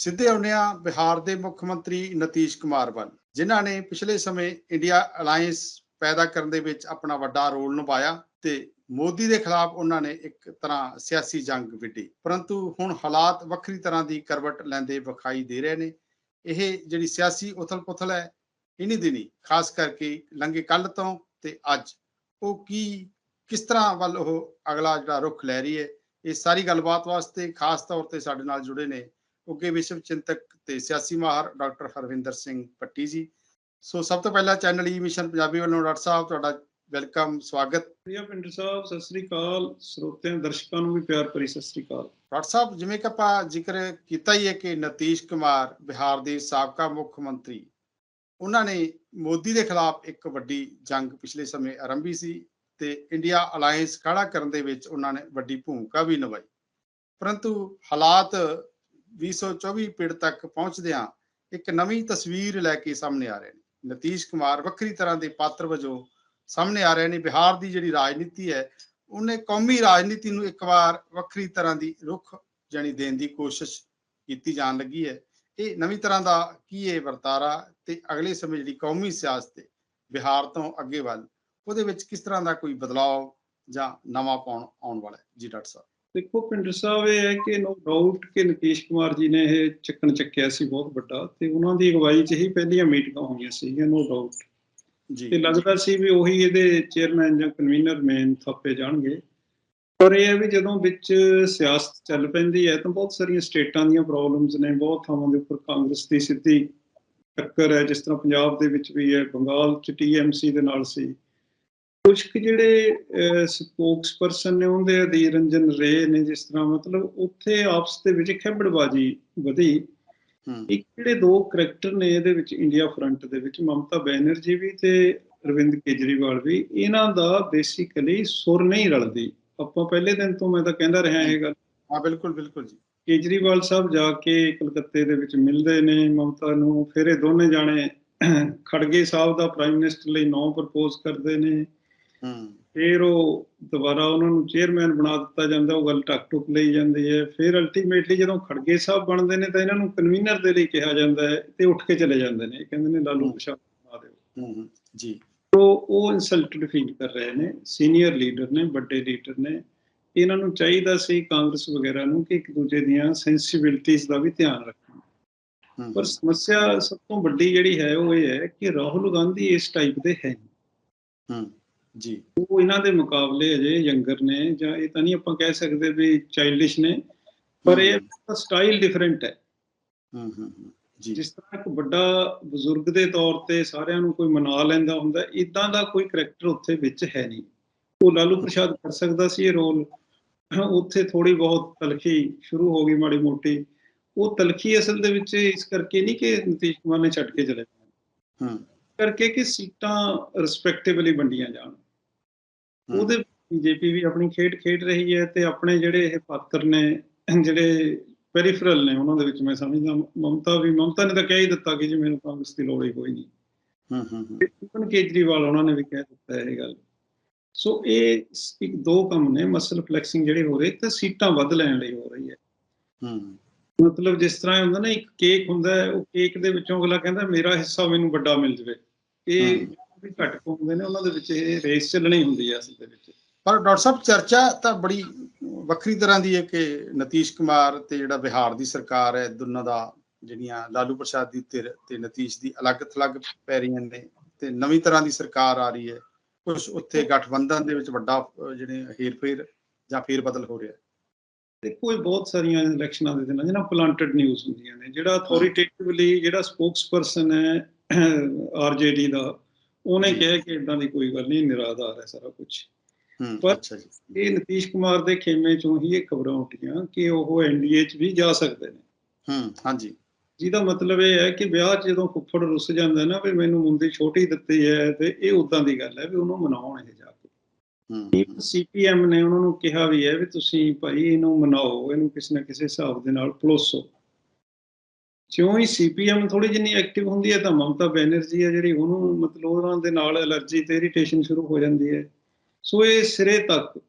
ਸਿੱਧੇ ਆਉਂਦੇ ਹਾਂ ਬਿਹਾਰ ਦੇ ਮੁੱਖ ਮੰਤਰੀ ਨਤੀਸ਼ ਕੁਮਾਰ ਵੱਲ, ਜਿਨ੍ਹਾਂ ਨੇ ਪਿਛਲੇ ਸਮੇਂ ਇੰਡੀਆ ਅਲਾਈਅੰਸ ਪੈਦਾ ਕਰਨ ਦੇ ਵਿੱਚ ਆਪਣਾ ਵੱਡਾ ਰੋਲ ਨਿਭਾਇਆ ਤੇ ਮੋਦੀ ਦੇ ਖਿਲਾਫ ਉਹਨਾਂ ਨੇ ਇੱਕ ਤਰ੍ਹਾਂ ਸਿਆਸੀ ਜੰਗ ਵਿੱਢੀ। ਪਰੰਤੂ ਹੁਣ ਹਾਲਾਤ ਵੱਖਰੀ ਤਰ੍ਹਾਂ ਦੀ ਕਰਵਟ ਲੈਂਦੇ ਵਿਖਾਈ ਦੇ ਰਹੇ ਨੇ। ਇਹ ਜਿਹੜੀ ਸਿਆਸੀ ਉਥਲ-ਪੁਥਲ ਹੈ, ਇਨੀ ਦਿਨੀ ਖਾਸ ਕਰਕੇ ਲੰਗੇ ਕੱਲ ਤੋਂ ਤੇ ਅੱਜ। ਉਹ ਕੀ, ਕਿਸ ਤਰ੍ਹਾਂ ਵੱਲ ਉਹ ਅਗਲਾ ਜਿਹੜਾ ਰੁਖ ਲੈ ਰਹੀ ਹੈ, ਇਹ ਸਾਰੀ ਗੱਲਬਾਤ ਵਾਸਤੇ ਖਾਸ ਤੌਰ ਤੇ ਸਾਡੇ ਨਾਲ ਜੁੜੇ ਨੇ ਉੱਗੇ ਵਿਸ਼ਵ ਚਿੰਤਕ ਤੇ ਸਿਆਸੀ ਮਾਹਰ ਡਾਕਟਰ ਹਰਵਿੰਦਰ ਸਿੰਘ ਪੱਟੀ ਜੀ। ਸੋ ਸਭ ਤੋਂ ਪਹਿਲਾਂ ਚੈਨਲ ਈ ਮਿਸ਼ਨ ਪੰਜਾਬੀ ਵੱਲੋਂ ਡਾਕਟਰ ਸਾਹਿਬ ਤੁਹਾਡਾ ਵੈਲਕਮ ਸਵਾਗਤ। ਪ੍ਰਿਆ ਪਿੰਡਰ ਸਾਹਿਬ ਸਤਿ ਸ੍ਰੀ ਅਕਾਲ। ਸਰੋਤਿਆਂ ਦਰਸ਼ਕਾਂ ਨੂੰ ਵੀ ਪਿਆਰ ਭਰੀ ਸਤਿ ਸ੍ਰੀ ਅਕਾਲ। ਡਾਕਟਰ ਸਾਹਿਬ ਜਿਵੇਂ ਕਿ ਆਪਾਂ ਜ਼ਿਕਰ ਕੀਤਾ ਹੀ ਹੈ ਕਿ ਨਤੀਸ਼ ਕੁਮਾਰ ਬਿਹਾਰ ਦੇ ਸਾਬਕਾ ਮੁੱਖ ਮੰਤਰੀ ਉਹਨਾਂ ਨੇ ਮੋਦੀ ਦੇ ਖਿਲਾਫ ਇੱਕ ਵੱਡੀ ਜੰਗ ਪਿਛਲੇ ਸਮੇਂ ਆਰੰਭੀ ਸੀ ਤੇ ਇੰਡੀਆ ਅਲਾਈਅੰਸ ਖੜਾ ਕਰਨ ਦੇ ਵਿੱਚ ਉਹਨਾਂ ਨੇ ਵੱਡੀ ਭੂਮਿਕਾ ਵੀ ਨਿਭਾਈ। ਪਰੰਤੂ ਹਾਲਾਤ 2024 ਪਿੜ ਤੱਕ ਪਹੁੰਚਦਿਆਂ ਇੱਕ ਨਵੀਂ ਤਸਵੀਰ ਲੈ ਕੇ ਸਾਹਮਣੇ ਆ ਰਹੇ ਨੇ। ਨਤੀਸ਼ ਕੁਮਾਰ ਵੱਖਰੀ ਤਰ੍ਹਾਂ ਦੇ ਪਾਤਰ ਵਜੋਂ ਸਾਹਮਣੇ ਆ ਰਹੇ ਨੇ। ਬਿਹਾਰ ਦੀ ਜਿਹੜੀ ਰਾਜਨੀਤੀ ਹੈ, ਉਹਨੇ ਕੌਮੀ ਰਾਜਨੀਤੀ ਨੂੰ ਇੱਕ ਵਾਰ ਵੱਖਰੀ ਤਰ੍ਹਾਂ ਦੀ ਰੁਖ ਜਾਣੀ ਦੇਣ ਦੀ ਕੋਸ਼ਿਸ਼ ਕੀਤੀ ਜਾਣ ਲੱਗੀ ਹੈ। ਇਹ ਨਵੀਂ ਤਰ੍ਹਾਂ ਦਾ ਕੀ ਇਹ ਵਰਤਾਰਾ ਤੇ ਅਗਲੇ ਸਮੇਂ ਜਿਹੜੀ ਕੌਮੀ ਸਿਆਸਤ ਹੈ ਬਿਹਾਰ ਤੋਂ ਅੱਗੇ ਵੱਲ ਉਹਦੇ ਵਿੱਚ ਕਿਸ ਤਰ੍ਹਾਂ ਦਾ ਕੋਈ ਬਦਲਾਅ ਜਾਂ ਨਵਾਂ ਪਾਉਣ ਆਉਣ ਵਾਲਾ ਹੈ? ਜੀ ਡਾਕਟਰ ਸਾਹਿਬ। ਦੇਖੋ ਪਿੰਡਰ ਸਾਹਿਬ ਇਹ ਹੈ ਕਿ ਨੋ ਡਾਊਟ ਕਿ ਨਤੀਸ਼ ਕੁਮਾਰ ਜੀ ਨੇ ਇਹ ਚੱਕਣ ਚੱਕਿਆ ਸੀ ਬਹੁਤ ਵੱਡਾ ਤੇ ਉਹਨਾਂ ਦੀ ਅਗਵਾਈ 'ਚ ਹੀ ਪਹਿਲੀਆਂ ਮੀਟਿੰਗਾਂ ਹੋਈਆਂ ਸੀਗੀਆਂ ਨੋ ਡਾਊਟ ਜੀ। ਤੇ ਲੱਗਦਾ ਸੀ ਵੀ ਉਹੀ ਇਹਦੇ ਚੇਅਰਮੈਨ ਜਾਂ ਕਨਵੀਨਰ ਮੇਨ ਥਾਪੇ ਜਾਣਗੇ। ਪਰ ਇਹ ਹੈ ਵੀ ਜਦੋਂ ਵਿੱਚ ਸਿਆਸਤ ਚੱਲ ਪੈਂਦੀ ਹੈ ਤਾਂ ਬਹੁਤ ਸਾਰੀਆਂ ਸਟੇਟਾਂ ਦੀਆਂ ਪ੍ਰੋਬਲਮਸ ਨੇ ਬਹੁਤ ਥਾਵਾਂ ਦੇ ਉੱਪਰ ਕਾਂਗਰਸ ਦੀ ਸਿੱਧੀ ਟੱਕਰ ਹੈ ਜਿਸ ਤਰ੍ਹਾਂ ਪੰਜਾਬ ਦੇ ਵਿੱਚ ਵੀ ਹੈ ਬੰਗਾਲ ਚ ਟੀਐਮਸੀ ਦੇ ਨਾਲ ਸੀ। ਕੁਝ ਕੁ ਜਿਹੜੇ ਸਪੋਕਸਪਰਸਨ ਨੇ ਉਹਦੇ ਅਧੀਰ ਰੰਜਨ ਰੇ ਨੇ ਜਿਸ ਤਰ੍ਹਾਂ ਮਤਲਬ ਉੱਥੇ ਆਪਸ ਦੇ ਵਿੱਚ ਖੇਬੜਬਾਜੀ ਵਧੀ। ਇੱਕ ਜਿਹੜੇ ਦੋ ਕਰੈਕਟਰ ਨੇ ਇਹਦੇ ਵਿੱਚ ਇੰਡੀਆ ਫਰੰਟ ਦੇ ਵਿੱਚ ਮਮਤਾ ਬੈਨਰਜੀ ਵੀ ਤੇ ਅਰਵਿੰਦ ਕੇਜਰੀਵਾਲ ਵੀ ਇਹਨਾਂ ਦਾ ਬੇਸਿਕਲੀ ਸੁਰ ਨਹੀਂ ਰਲਦੀ। ਆਪਾਂ ਪਹਿਲੇ ਦਿਨ ਤੋਂ ਮੈਂ ਤਾਂ ਕਹਿੰਦਾ ਰਿਹਾ ਇਹ ਗੱਲ। ਹਾਂ ਬਿਲਕੁਲ ਬਿਲਕੁਲ ਜੀ। ਕੇਜਰੀਵਾਲ ਸਾਹਿਬ ਜਾ ਕੇ ਕਲਕੱਤੇ ਦੇ ਵਿੱਚ ਮਿਲਦੇ ਨੇ ਮਮਤਾ ਨੂੰ ਫਿਰ ਇਹ ਦੋਨੇ ਜਾਣੇ ਖੜਗੇ ਸਾਹਿਬ ਦਾ ਪ੍ਰਾਈਮ ਮਿਨਿਸਟਰ ਲਈ ਨੌ ਪ੍ਰਪੋਜ਼ ਕਰਦੇ ਨੇ। ਫਿਰ ਉਹ ਦੁਬਾਰਾ ਉਹਨਾਂ ਨੂੰ ਚੇਅਰਮੈਨ ਬਣਾ ਦਿੱਤਾ ਜਾਂਦਾ ਉਹ ਗੱਲ ਟੱਕ ਟੁਕ ਲਈ ਜਾਂਦੀ ਹੈ। ਫਿਰ ਅਲਟੀਮੇਟਲੀ ਜਦੋਂ ਖੜਗੇ ਸਾਹਿਬ ਬਣਦੇ ਨੇ ਤਾਂ ਇਹਨਾਂ ਨੂੰ ਕਨਵੀਨਰ ਦੇ ਲਈ ਕਿਹਾ ਜਾਂਦਾ ਹੈ ਤੇ ਉੱਠ ਕੇ ਚਲੇ ਜਾਂਦੇ ਨੇ। ਕਹਿੰਦੇ ਨੇ ਲਾਲੂ ਪ੍ਰਸ਼ਾਦ ਬਣਾ ਦਿਓ। ਹੂੰ ਹੂੰ, ਜੀ। ਉਹ ਉਹ ਇਨਸਲਟਡ ਫੀਲ ਕਰ ਰਹੇ ਨੇ। ਸੀਨੀਅਰ ਲੀਡਰ ਨੇ ਵੱਡੇ ਲੀਡਰ ਨੇ। ਇਹਨਾਂ ਨੂੰ ਚਾਹੀਦਾ ਸੀ ਕਾਂਗਰਸ ਵਗੈਰਾ ਨੂੰ ਕਿ ਇੱਕ ਦੂਜੇ ਦੀਆਂ ਸੈਂਸਿਬਿਲਿਟੀਆਂ ਦਾ ਵੀ ਧਿਆਨ ਰੱਖਣ। ਪਰ ਸਮੱਸਿਆ ਸਭ ਤੋਂ ਵੱਡੀ ਜਿਹੜੀ ਹੈ ਉਹ ਇਹ ਹੈ ਕਿ ਰਾਹੁਲ ਗਾਂਧੀ ਇਸ ਟਾਈਪ ਦੇ ਹੈ ਨਹੀਂ। ਹੂੰ। ਜੀ। ਉਹ ਇਹਨਾਂ ਦੇ ਮੁਕਾਬਲੇ ਅਜੇ ਯੰਗਰ ਨੇ ਜਾਂ ਇਹ ਤਾਂ ਨਹੀਂ ਆਪਾਂ ਕਹਿ ਸਕਦੇ ਵੀ ਚਾਈਲਡਿਸ਼ ਨੇ ਪਰ ਇਹ ਸਟਾਈਲ ਡਿਫਰੈਂਟ ਹੈ। ਹੂੰ ਹੂੰ ਜੀ। ਜਿਸ ਤਰ੍ਹਾਂ ਇੱਕ ਵੱਡਾ ਬਜ਼ੁਰਗ ਦੇ ਤੌਰ ਤੇ ਸਾਰਿਆਂ ਨੂੰ ਕੋਈ ਮਨਾ ਲੈਂਦਾ ਹੁੰਦਾ ਇਦਾਂ ਦਾ ਕੋਈ ਕਰੈਕਟਰ ਉੱਥੇ ਵਿੱਚ ਹੈ ਨਹੀਂ। ਉਹ ਲਾਲੂ ਪ੍ਰਸ਼ਾਦ ਕਰ ਸਕਦਾ ਸੀ ਇਹ ਰੋਲ। ਉੱਥੇ ਥੋੜੀ ਬਹੁਤ ਤਲਖੀ ਸ਼ੁਰੂ ਹੋ ਗਈ ਮਾੜੀ ਮੋਟੀ। ਉਹ ਤਲਖੀ ਅਸਲ ਦੇ ਵਿੱਚ ਇਸ ਕਰਕੇ ਨਹੀਂ ਕਿ ਨਤੀਸ਼ ਕੁਮਾਰ ਨੇ ਛੱਡ ਕੇ ਚਲੇ ਜਾਣਾ। ਹੂੰ। ਕਰਕੇ ਕਿ ਸੀਟਾਂ ਰਿਸਪੈਕਟੇਬਲੀ ਵੰਡੀਆਂ ਜਾਣ। ਉਹਦੇ ਬੀਜੇਪੀ ਵੀ ਆਪਣੀ ਖੇਡ ਖੇਡ ਰਹੀ ਹੈ ਤੇ ਆਪਣੇ ਜਿਹੜੇ ਇਹ ਪਾਤਰ ਨੇ ਜਿਹੜੇ ਪੈਰੀਫਰਲ ਨੇ ਉਹਨਾਂ ਦੇ ਵਿੱਚ ਮੈਂ ਸਮਝਦਾ ਮਮਤਾ ਵੀ ਮਮਤਾ ਨੇ ਤਾਂ ਕਹਿ ਹੀ ਦਿੱਤਾ ਕਿ ਜੀ ਮੈਨੂੰ ਕਾਂਗਰਸ ਦੀ ਲੋੜ ਹੀ ਕੋਈ ਨਹੀਂ। ਹੂੰ ਹੂੰ ਹੂੰ, ਕੇਜਰੀਵਾਲ ਉਹਨਾਂ ਨੇ ਵੀ ਕਹਿ ਦਿੱਤਾ ਇਹ ਗੱਲ। ਸੋ ਇਹ ਇੱਕ ਦੋ ਕੰਮ ਨੇ ਮਸਲ ਫਲੈਕਸਿੰਗ ਜਿਹੜੀ ਹੋ ਰਹੀ ਤੇ ਸੀਟਾਂ ਵੱਧ ਲੈਣ ਲਈ ਹੋ ਰਹੀ ਹੈ। ਹੂੰ। ਮਤਲਬ ਜਿਸ ਤਰ੍ਹਾਂ ਹੁੰਦਾ ਨਾ ਇੱਕ ਕੇਕ ਹੁੰਦਾ ਉਹ ਕੇਕ ਦੇ ਵਿੱਚੋਂ ਅਗਲਾ ਕਹਿੰਦਾ ਮੇਰਾ ਹਿੱਸਾ ਮੈਨੂੰ ਵੱਡਾ ਮਿਲ ਜਵੇ। ਇਹ। ਵੀ ਘੱਟ ਪਾਉਂਦੇ ਨੇ ਉਹਨਾਂ ਦੇ ਵਿੱਚ ਇਹ ਰੇਸ ਚੱਲਣੀ ਹੁੰਦੀ ਹੈ ਅਸਲ ਦੇ ਵਿੱਚ। ਪਰ ਡਾਕਟਰ ਸਾਹਿਬ ਚਰਚਾ ਤਾਂ ਬੜੀ ਵੱਖਰੀ ਤਰ੍ਹਾਂ ਦੀ ਹੈ ਕਿ ਨਤੀਸ਼ ਕੁਮਾਰ ਤੇ ਜਿਹੜਾ ਬਿਹਾਰ ਦੀ ਸਰਕਾਰ ਹੈ ਦੋਨਾਂ ਦਾ ਜਿਹੜੀਆਂ ਲਾਲੂ ਪ੍ਰਸ਼ਾਦ ਦੀ ਧਿਰ ਤੇ ਨਤੀਸ਼ ਦੀ ਅਲੱਗ ਥਲੱਗ ਪੈ ਰਹੀਆਂ ਨੇ ਤੇ ਨਵੀਂ ਤਰ੍ਹਾਂ ਦੀ ਸਰਕਾਰ ਆ ਰਹੀ ਹੈ। ਕੁਝ ਉੱਥੇ ਗਠਬੰਧਨ ਦੇ ਵਿੱਚ ਵੱਡਾ ਜਿਹੜੇ ਹੇਰ-ਫੇਰ ਜਾਂ ਫੇਰ ਬਦਲ ਹੋ ਰਿਹਾ ਹੈ। ਦੇਖੋ ਇਹ ਬਹੁਤ ਸਾਰੀਆਂ ਇਲੈਕਸ਼ਨਾਂ ਦੇ ਦਿਨਾਂ ਜਿਹਨਾਂ ਪਲਾਂਟਡ ਨਿਊਜ਼ ਹੁੰਦੀਆਂ ਨੇ ਜਿਹੜਾ ਅਥਾਰਟੇਟਿਵਲੀ ਜਿਹੜਾ ਸਪੋਕਸਪਰਸਨ ਹੈ ਆਰਜੇਡੀ ਦਾ ਉਹਨੇ। ਕਿਹਾ ਕਿ ਇਦਾਂ ਦੀ ਕੋਈ ਗੱਲ ਨਹੀਂ ਨਿਰਾਧਾਰ ਹੈ ਸਾਰਾ ਕੁਝ ਪਰ- ਇਹ ਨਤੀਸ਼ ਕੁਮਾਰ ਦੇ ਖੇਮੇ ਚੋਂ ਹੀ ਇਹ ਖਬਰਾਂ ਉੱਠੀਆਂ ਕਿ ਉਹ ਐਨਡੀਏ 'ਚ ਵੀ ਜਾ ਸਕਦੇ ਨੇ। ਹੂੰ ਹਾਂਜੀ। ਜਿਹਦਾ ਮਤਲਬ ਇਹ ਹੈ ਕਿ ਵਿਆਹ 'ਚ ਜਦੋਂ ਫੁੱਫੜ ਰੁੱਸ ਜਾਂਦਾ ਨਾ ਵੀ ਮੈਨੂੰ ਮੁੰਦੀ ਛੋਟੀ ਦਿੱਤੀ ਹੈ ਤੇ ਇਹ ਉਦਾਂ ਦੀ ਗੱਲ ਹੈ ਵੀ ਉਹਨੂੰ ਮਨਾਉਣ ਇਹ ਜਾ ਕੇ। ਹੂੰ। ਸੀਪੀਐਮ ਨੇ ਉਹਨਾਂ ਨੂੰ ਕਿਹਾ ਵੀ ਹੈ ਵੀ ਤੁਸੀਂ ਭਾਈ ਇਹਨੂੰ ਮਨਾਓ ਇਹਨੂੰ ਕਿਸੇ ਨਾ ਕਿਸੇ ਹਿਸਾਬ ਦੇ ਨਾਲ ਪਲੋਸੋ। ਜਿਉਂ ਹੀ ਸੀਪੀਐਮ ਥੋੜੀ ਜਿੰਨੀ ਐਕਟਿਵ ਹੁੰਦੀ ਹੈ ਤਾਂ ਮਮਤਾ ਬੈਨਰਜੀ ਹੈ ਜਿਹੜੀ ਉਹਨੂੰ ਮਤਲਬ ਉਹਨਾਂ ਦੇ ਨਾਲ ਅਲਰਜੀ ਤੇ ਇਰੀਟੇਸ਼ਨ ਸ਼ੁਰੂ ਹੋ ਜਾਂਦੀ ਹੈ। ਸੋ ਇਹ ਸਿਰੇ ਤੱਕ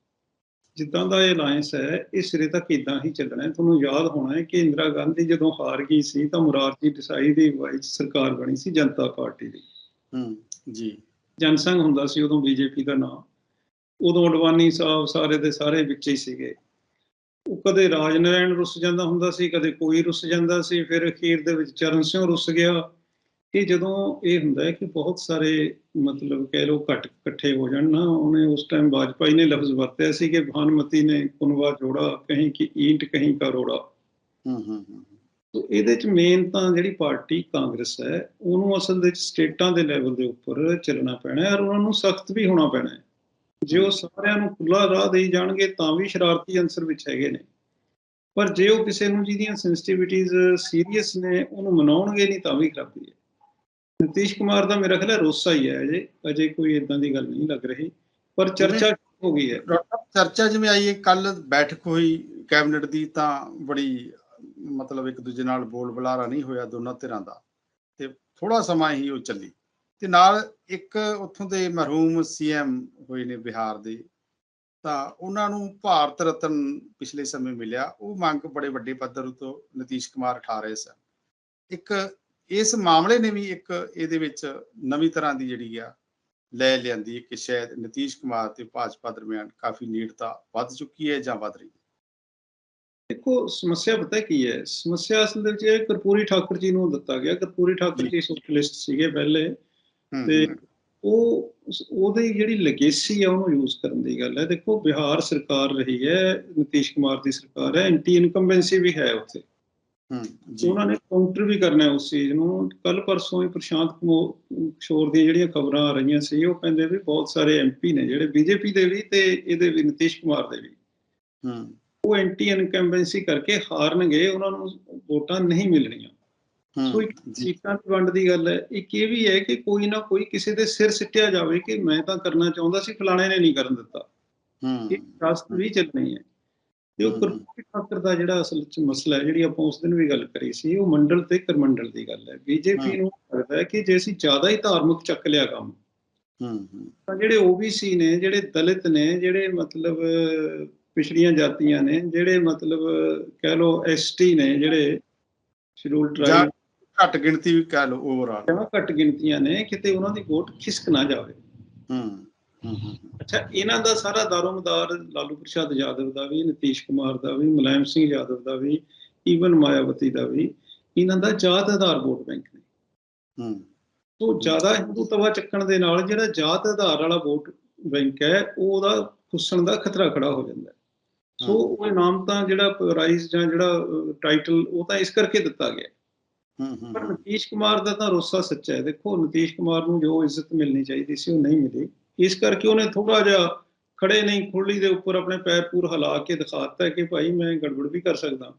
ਜਿੱਦਾਂ ਦਾ ਇਹ ਅਲਾਈਅੰਸ ਹੈ ਇਹ ਸਿਰੇ ਤੱਕ ਇਦਾਂ ਹੀ ਚੱਲਣਾ ਹੈ। ਤੁਹਾਨੂੰ ਯਾਦ ਹੋਣਾ ਹੈ ਕਿ ਇੰਦਰਾ ਗਾਂਧੀ ਜਦੋਂ ਹਾਰ ਗਈ ਸੀ ਤਾਂ ਮੁਰਾਰਜੀ ਦੇਸਾਈ ਦੀ 'ਚ ਸਰਕਾਰ ਬਣੀ ਸੀ ਜਨਤਾ ਪਾਰਟੀ ਦੀ। ਹੂੰ ਜੀ। ਜਨਸੰਘ ਹੁੰਦਾ ਸੀ ਉਦੋਂ ਬੀਜੇਪੀ ਦਾ ਨਾਮ। ਉਦੋਂ ਅਡਵਾਨੀ ਸਾਹਿਬ ਸਾਰੇ ਦੇ ਸਾਰੇ ਵਿੱਚ ਹੀ ਸੀਗੇ। ਉਹ ਕਦੇ ਰਾਜ ਨਾਰਾਇਣ ਰੁੱਸ ਜਾਂਦਾ ਹੁੰਦਾ ਸੀ ਕਦੇ ਕੋਈ ਰੁੱਸ ਜਾਂਦਾ ਸੀ ਫਿਰ ਅਖੀਰ ਦੇ ਵਿੱਚ ਚਰਨ ਸਿੰਘ ਰੁੱਸ ਗਿਆ। ਕਿ ਜਦੋਂ ਇਹ ਹੁੰਦਾ ਹੈ ਕਿ ਬਹੁਤ ਸਾਰੇ ਮਤਲਬ ਕਹਿ ਲਓ ਘੱਟ ਇਕੱਠੇ ਹੋ ਜਾਣ ਨਾ ਉਹਨੇ ਉਸ ਟਾਈਮ ਵਾਜਪਾਈ ਨੇ ਲਫ਼ਜ਼ ਵਰਤਿਆ ਸੀ ਕਿ ਭਾਨਮਤੀ ਨੇ ਕੁਨਵਾ ਜੋੜਾ ਕਹੀਂ ਕਿ ਈਂਟ ਕਹੀਂ ਕਾ ਰੋੜਾ। ਹੂੰ ਹੂੰ ਹੂੰ ਤੋ ਇਹਦੇ ਚ ਮੇਨ ਤਾਂ ਜਿਹੜੀ ਪਾਰਟੀ ਕਾਂਗਰਸ ਹੈ ਉਹਨੂੰ ਅਸਲ ਦੇ ਵਿੱਚ ਸਟੇਟਾਂ ਦੇ ਲੈਵਲ ਦੇ ਉੱਪਰ ਚੱਲਣਾ ਪੈਣਾ ਹੈ ਔਰ ਉਹਨਾਂ ਨੂੰ ਸਖਤ ਵੀ ਹੋਣਾ ਪੈਣਾ ਹੈ। ਜੇ ਉਹ ਸਾਰਿਆਂ ਨੂੰ ਖੁੱਲਾ ਰਾਹ ਦੇਈ ਜਾਣਗੇ ਤਾਂ ਵੀ ਸ਼ਰਾਰਤੀ ਅੰਸਰ ਵਿੱਚ ਹੈਗੇ ਨੇ। ਪਰ ਜੇ ਉਹ ਕਿਸੇ ਨੂੰ ਜਿਹਦੀਆਂ ਸੈਂਸਿਟੀਵਿਟੀਜ਼ ਸੀਰੀਅਸ ਨੇ ਉਹਨੂੰ ਮਨਾਉਣਗੇ ਨਹੀਂ ਤਾਂ ਵੀ ਖਰਾਬੀ ਹੈ। ਨਿਤੀਸ਼ ਕੁਮਾਰ ਦਾ ਮੇਰਾ ਖਿਆਲ ਰੋਸਾ ਹੀ ਹੈ ਅਜੇ। ਅਜੇ ਕੋਈ ਇਦਾਂ ਦੀ ਗੱਲ ਨਹੀਂ ਲੱਗ ਰਹੀ। ਪਰ ਚਰਚਾ ਹੋ ਗਈ ਹੈ। ਚਰਚਾ ਜਿਵੇਂ ਆਈ ਹੈ ਕੱਲ ਬੈਠਕ ਹੋਈ ਕੈਬਨਿਟ ਦੀ ਤਾਂ ਬੜੀ ਮਤਲਬ ਇੱਕ ਦੂਜੇ ਨਾਲ ਬੋਲ ਬੁਲਾਰਾ ਨਹੀਂ ਹੋਇਆ ਦੋਨਾਂ ਧਿਰਾਂ ਦਾ। ਤੇ ਥੋੜਾ ਸਮਾਂ ਹੀ ਉਹ ਚੱਲੀ। ਤੇ ਨਾਲ ਇੱਕ ਉੱਥੋਂ ਦੇ ਮਰਹੂਮ ਸੀਐਮ ਹੋਏ ਨੇ ਬਿਹਾਰ ਦੇ ਤਾਂ ਉਹਨਾਂ ਨੂੰ ਭਾਰਤ ਰਤਨ ਪਿਛਲੇ ਸਮੇਂ ਮਿਲਿਆ। ਉਹ ਮੰਗ ਬੜੇ ਵੱਡੇ ਪੱਧਰ ਉਤੋਂ ਨਿਤੀਸ਼ ਕੁਮਾਰ ਉਠਾ ਰਹੇ ਸਨ। ਇੱਕ ਇਸ ਮਾਮਲੇ ਨੇ ਵੀ ਇੱਕ ਇਹਦੇ ਵਿੱਚ ਨਵੀਂ ਤਰ੍ਹਾਂ ਦੀ ਜਿਹੜੀ ਆ ਲੈ ਲਿਆਂਦੀ ਕਿ ਸ਼ਾਇਦ ਨਿਤੀਸ਼ ਕੁਮਾਰ ਤੇ ਭਾਜਪਾ ਦਰਮਿਆਨ ਕਾਫੀ ਨੇੜਤਾ ਵੱਧ ਚੁੱਕੀ ਹੈ ਜਾਂ ਵੱਧ ਰਹੀ ਹੈ। ਦੇਖੋ ਸਮੱਸਿਆ ਪਤਾ ਕੀ ਹੈ? ਸਮੱਸਿਆ ਅਸਲ ਵਿੱਚ ਇਹ ਕਰਪੂਰੀ ਠਾਕੁਰ ਜੀ ਨੂੰ ਦਿੱਤਾ ਗਿਆ। ਕਰਪੂਰੀ ਠਾਕੁਰ ਜੀ ਸੋਸ਼ਲਿਸਟ ਸੀਗੇ ਪਹਿਲੇ। ਤੇ ਉਹ ਉਹਦੀ ਜਿਹੜੀ ਲੈਗੇਸੀ ਹੈ ਉਹਨੂੰ ਯੂਜ਼ ਕਰਨ ਦੀ ਗੱਲ ਹੈ। ਦੇਖੋ ਬਿਹਾਰ ਸਰਕਾਰ ਰਹੀ ਹੈ ਨਿਤੀਸ਼ ਕੁਮਾਰ ਦੀ ਸਰਕਾਰ ਹੈ ਐਂਟੀ ਇਨਕੰਬੈਂਸੀ ਵੀ ਹੈ ਉੱਥੇ। ਉਹਨਾਂ ਨੇ ਕਾਊਂਟਰ ਵੀ ਕਰਨਾ ਹੈ ਉਸ ਚੀਜ਼ ਨੂੰ। ਕੱਲ ਪਰਸੋਂ ਹੀ ਪ੍ਰਸ਼ਾਂਤ ਕਿਸ਼ੋਰ ਦੀਆਂ ਜਿਹੜੀਆਂ ਖਬਰਾਂ ਆ ਰਹੀਆਂ ਸੀ ਉਹ ਕਹਿੰਦੇ ਵੀ ਬਹੁਤ ਸਾਰੇ ਐਮਪੀ ਨੇ ਜਿਹੜੇ ਬੀਜੇਪੀ ਦੇ ਵੀ ਤੇ ਇਹਦੇ ਵੀ ਨਿਤੀਸ਼ ਕੁਮਾਰ ਦੇ ਵੀ। ਹੂੰ। ਉਹ ਐਂਟੀ ਇਨਕੰਬੈਂਸੀ ਕਰਕੇ ਹਾਰਨਗੇ ਉਹਨਾਂ ਨੂੰ ਵੋਟਾਂ ਨਹੀਂ ਮਿਲਣੀਆਂ। ਸੋ ਇੱਕ ਸੀਟਾਂ ਦੀ ਵੰਡ ਦੀ ਗੱਲ ਹੈ। ਇੱਕ ਇਹ ਵੀ ਹੈ ਕਿ ਕੋਈ ਨਾ ਕੋਈ ਕਿਸੇ ਦੇ ਸਿਰ ਸਿੱਟਿਆ ਜਾਵੇ ਕਿ ਮੈਂ ਤਾਂ ਕਰਨਾ ਚਾਹੁੰਦਾ ਸੀ ਫਲਾਣੇ ਨੇ ਨਹੀਂ ਕਰਨ ਦਿੱਤਾ। ਹੂੰ। ਇਹ ਰਾਸਤ ਵੀ ਚੱਲਣੀ ਹੈ। ਤੇ ਉਹ ਹਮ। ਕਰਪੂਰੀ ਠਾਕਰ ਦਾ ਜਿਹੜਾ ਅਸਲ ਵਿੱਚ ਮਸਲਾ ਹੈ ਜਿਹੜੀ ਆਪਾਂ ਉਸ ਦਿਨ ਵੀ ਗੱਲ ਕਰੀ ਸੀ ਉਹ ਮੰਡਲ ਤੇ ਕਰਮੰਡਲ ਦੀ ਗੱਲ ਹੈ। ਬੀਜੇਪੀ। ਨੂੰ ਲੱਗਦਾ ਹੈ ਕਿ ਜੇ ਅਸੀਂ ਜ਼ਿਆਦਾ ਹੀ ਧਾਰਮਿਕ ਚੱਕ ਲਿਆ ਕੰਮ ਹੂੰ ਹੂੰ। ਤਾਂ ਜਿਹੜੇ ਓਬੀਸੀ ਨੇ ਜਿਹੜੇ ਦਲਿਤ ਨੇ ਜਿਹੜੇ ਮਤਲਬ ਪਿਛੜੀਆਂ ਜਾਤੀਆਂ ਨੇ ਜਿਹੜੇ ਮਤਲਬ ਕਹਿ ਲਓ ਐਸਟੀ ਨੇ ਜਿਹੜੇ ਸ਼ਡਿਊਲ ਟ੍ਰਾਈਬ ਘੱਟ ਗਿਣਤੀ ਵੀ ਕਹਿ ਲਓ ਓਵਰਆਲ ਜਮਾਂ ਘੱਟ ਗਿਣਤੀਆਂ ਨੇ ਕਿਤੇ ਉਹਨਾਂ ਦੀ ਵੋਟ ਖਿਸਕ ਨਾ ਜਾਵੇ। ਹੂੰ। ਹੂੰ ਹੂੰ ਅੱਛਾ ਇਹਨਾਂ ਦਾ ਸਾਰਾ ਦਾਰੋਮਦਾਰ ਲਾਲੂ ਪ੍ਰਸਾਦ ਯਾਦਵ ਦਾ ਵੀ ਨਿਤੀਸ਼ ਕੁਮਾਰ ਦਾ ਵੀ ਮੁਲਾਇਮ ਸਿੰਘ ਯਾਦਵ ਦਾ ਵੀ ਈਵਨ ਮਾਇਆਵਤੀ ਦਾ ਵੀ ਇਹਨਾਂ ਦਾ ਜਾਤ ਆਧਾਰ ਵੋਟ ਬੈਂਕ ਨੇ। ਹੂੰ। ਤੋਂ ਜ਼ਿਆਦਾ ਹਿੰਦੂ ਤਵਾ ਚੱਕਣ ਦੇ ਨਾਲ ਜਿਹੜਾ ਜਾਤ ਆਧਾਰ ਵਾਲਾ ਵੋਟ ਬੈਂਕ ਹੈ ਉਹ ਉਹਦਾ ਖੁੱਸਣ ਦਾ ਖਤਰਾ ਖੜਾ ਹੋ ਜਾਂਦਾ ਹੈ। ਸੋ ਉਹ ਇਨਾਮ ਤਾਂ ਜਿਹੜਾ ਪ੍ਰਾਈਜ਼ ਜਾਂ ਜਿਹੜਾ ਟਾਈਟਲ ਉਹ ਤਾਂ ਇਸ ਕਰਕੇ ਦਿੱਤਾ ਗਿਆ ਪਰ ਨਿਤੀਸ਼ ਕੁਮਾਰ ਦਾ ਤਾਂ ਰੋਸਾ ਸੱਚਾ ਹੈ। ਦੇਖੋ ਨਿਤੀਸ਼ ਕੁਮਾਰ ਨੂੰ ਜੋ ਇੱਜ਼ਤ ਮਿਲਣੀ ਚਾਹੀਦੀ ਸੀ ਉਹ ਨਹੀਂ ਮਿਲੀ। ਇਸ ਕਰਕੇ ਉਹਨੇ ਥੋੜਾ ਜਿਹਾ ਖੜੇ ਨਹੀਂ ਖੁਰਲੀ ਦੇ ਉੱਪਰ ਆਪਣੇ ਪੈਰ ਪੂਰ ਹਿਲਾ ਕੇ ਦਿਖਾਤਾ ਕਿ ਭਾਈ ਮੈਂ ਗੜਬੜ ਵੀ ਕਰ ਸਕਦਾ।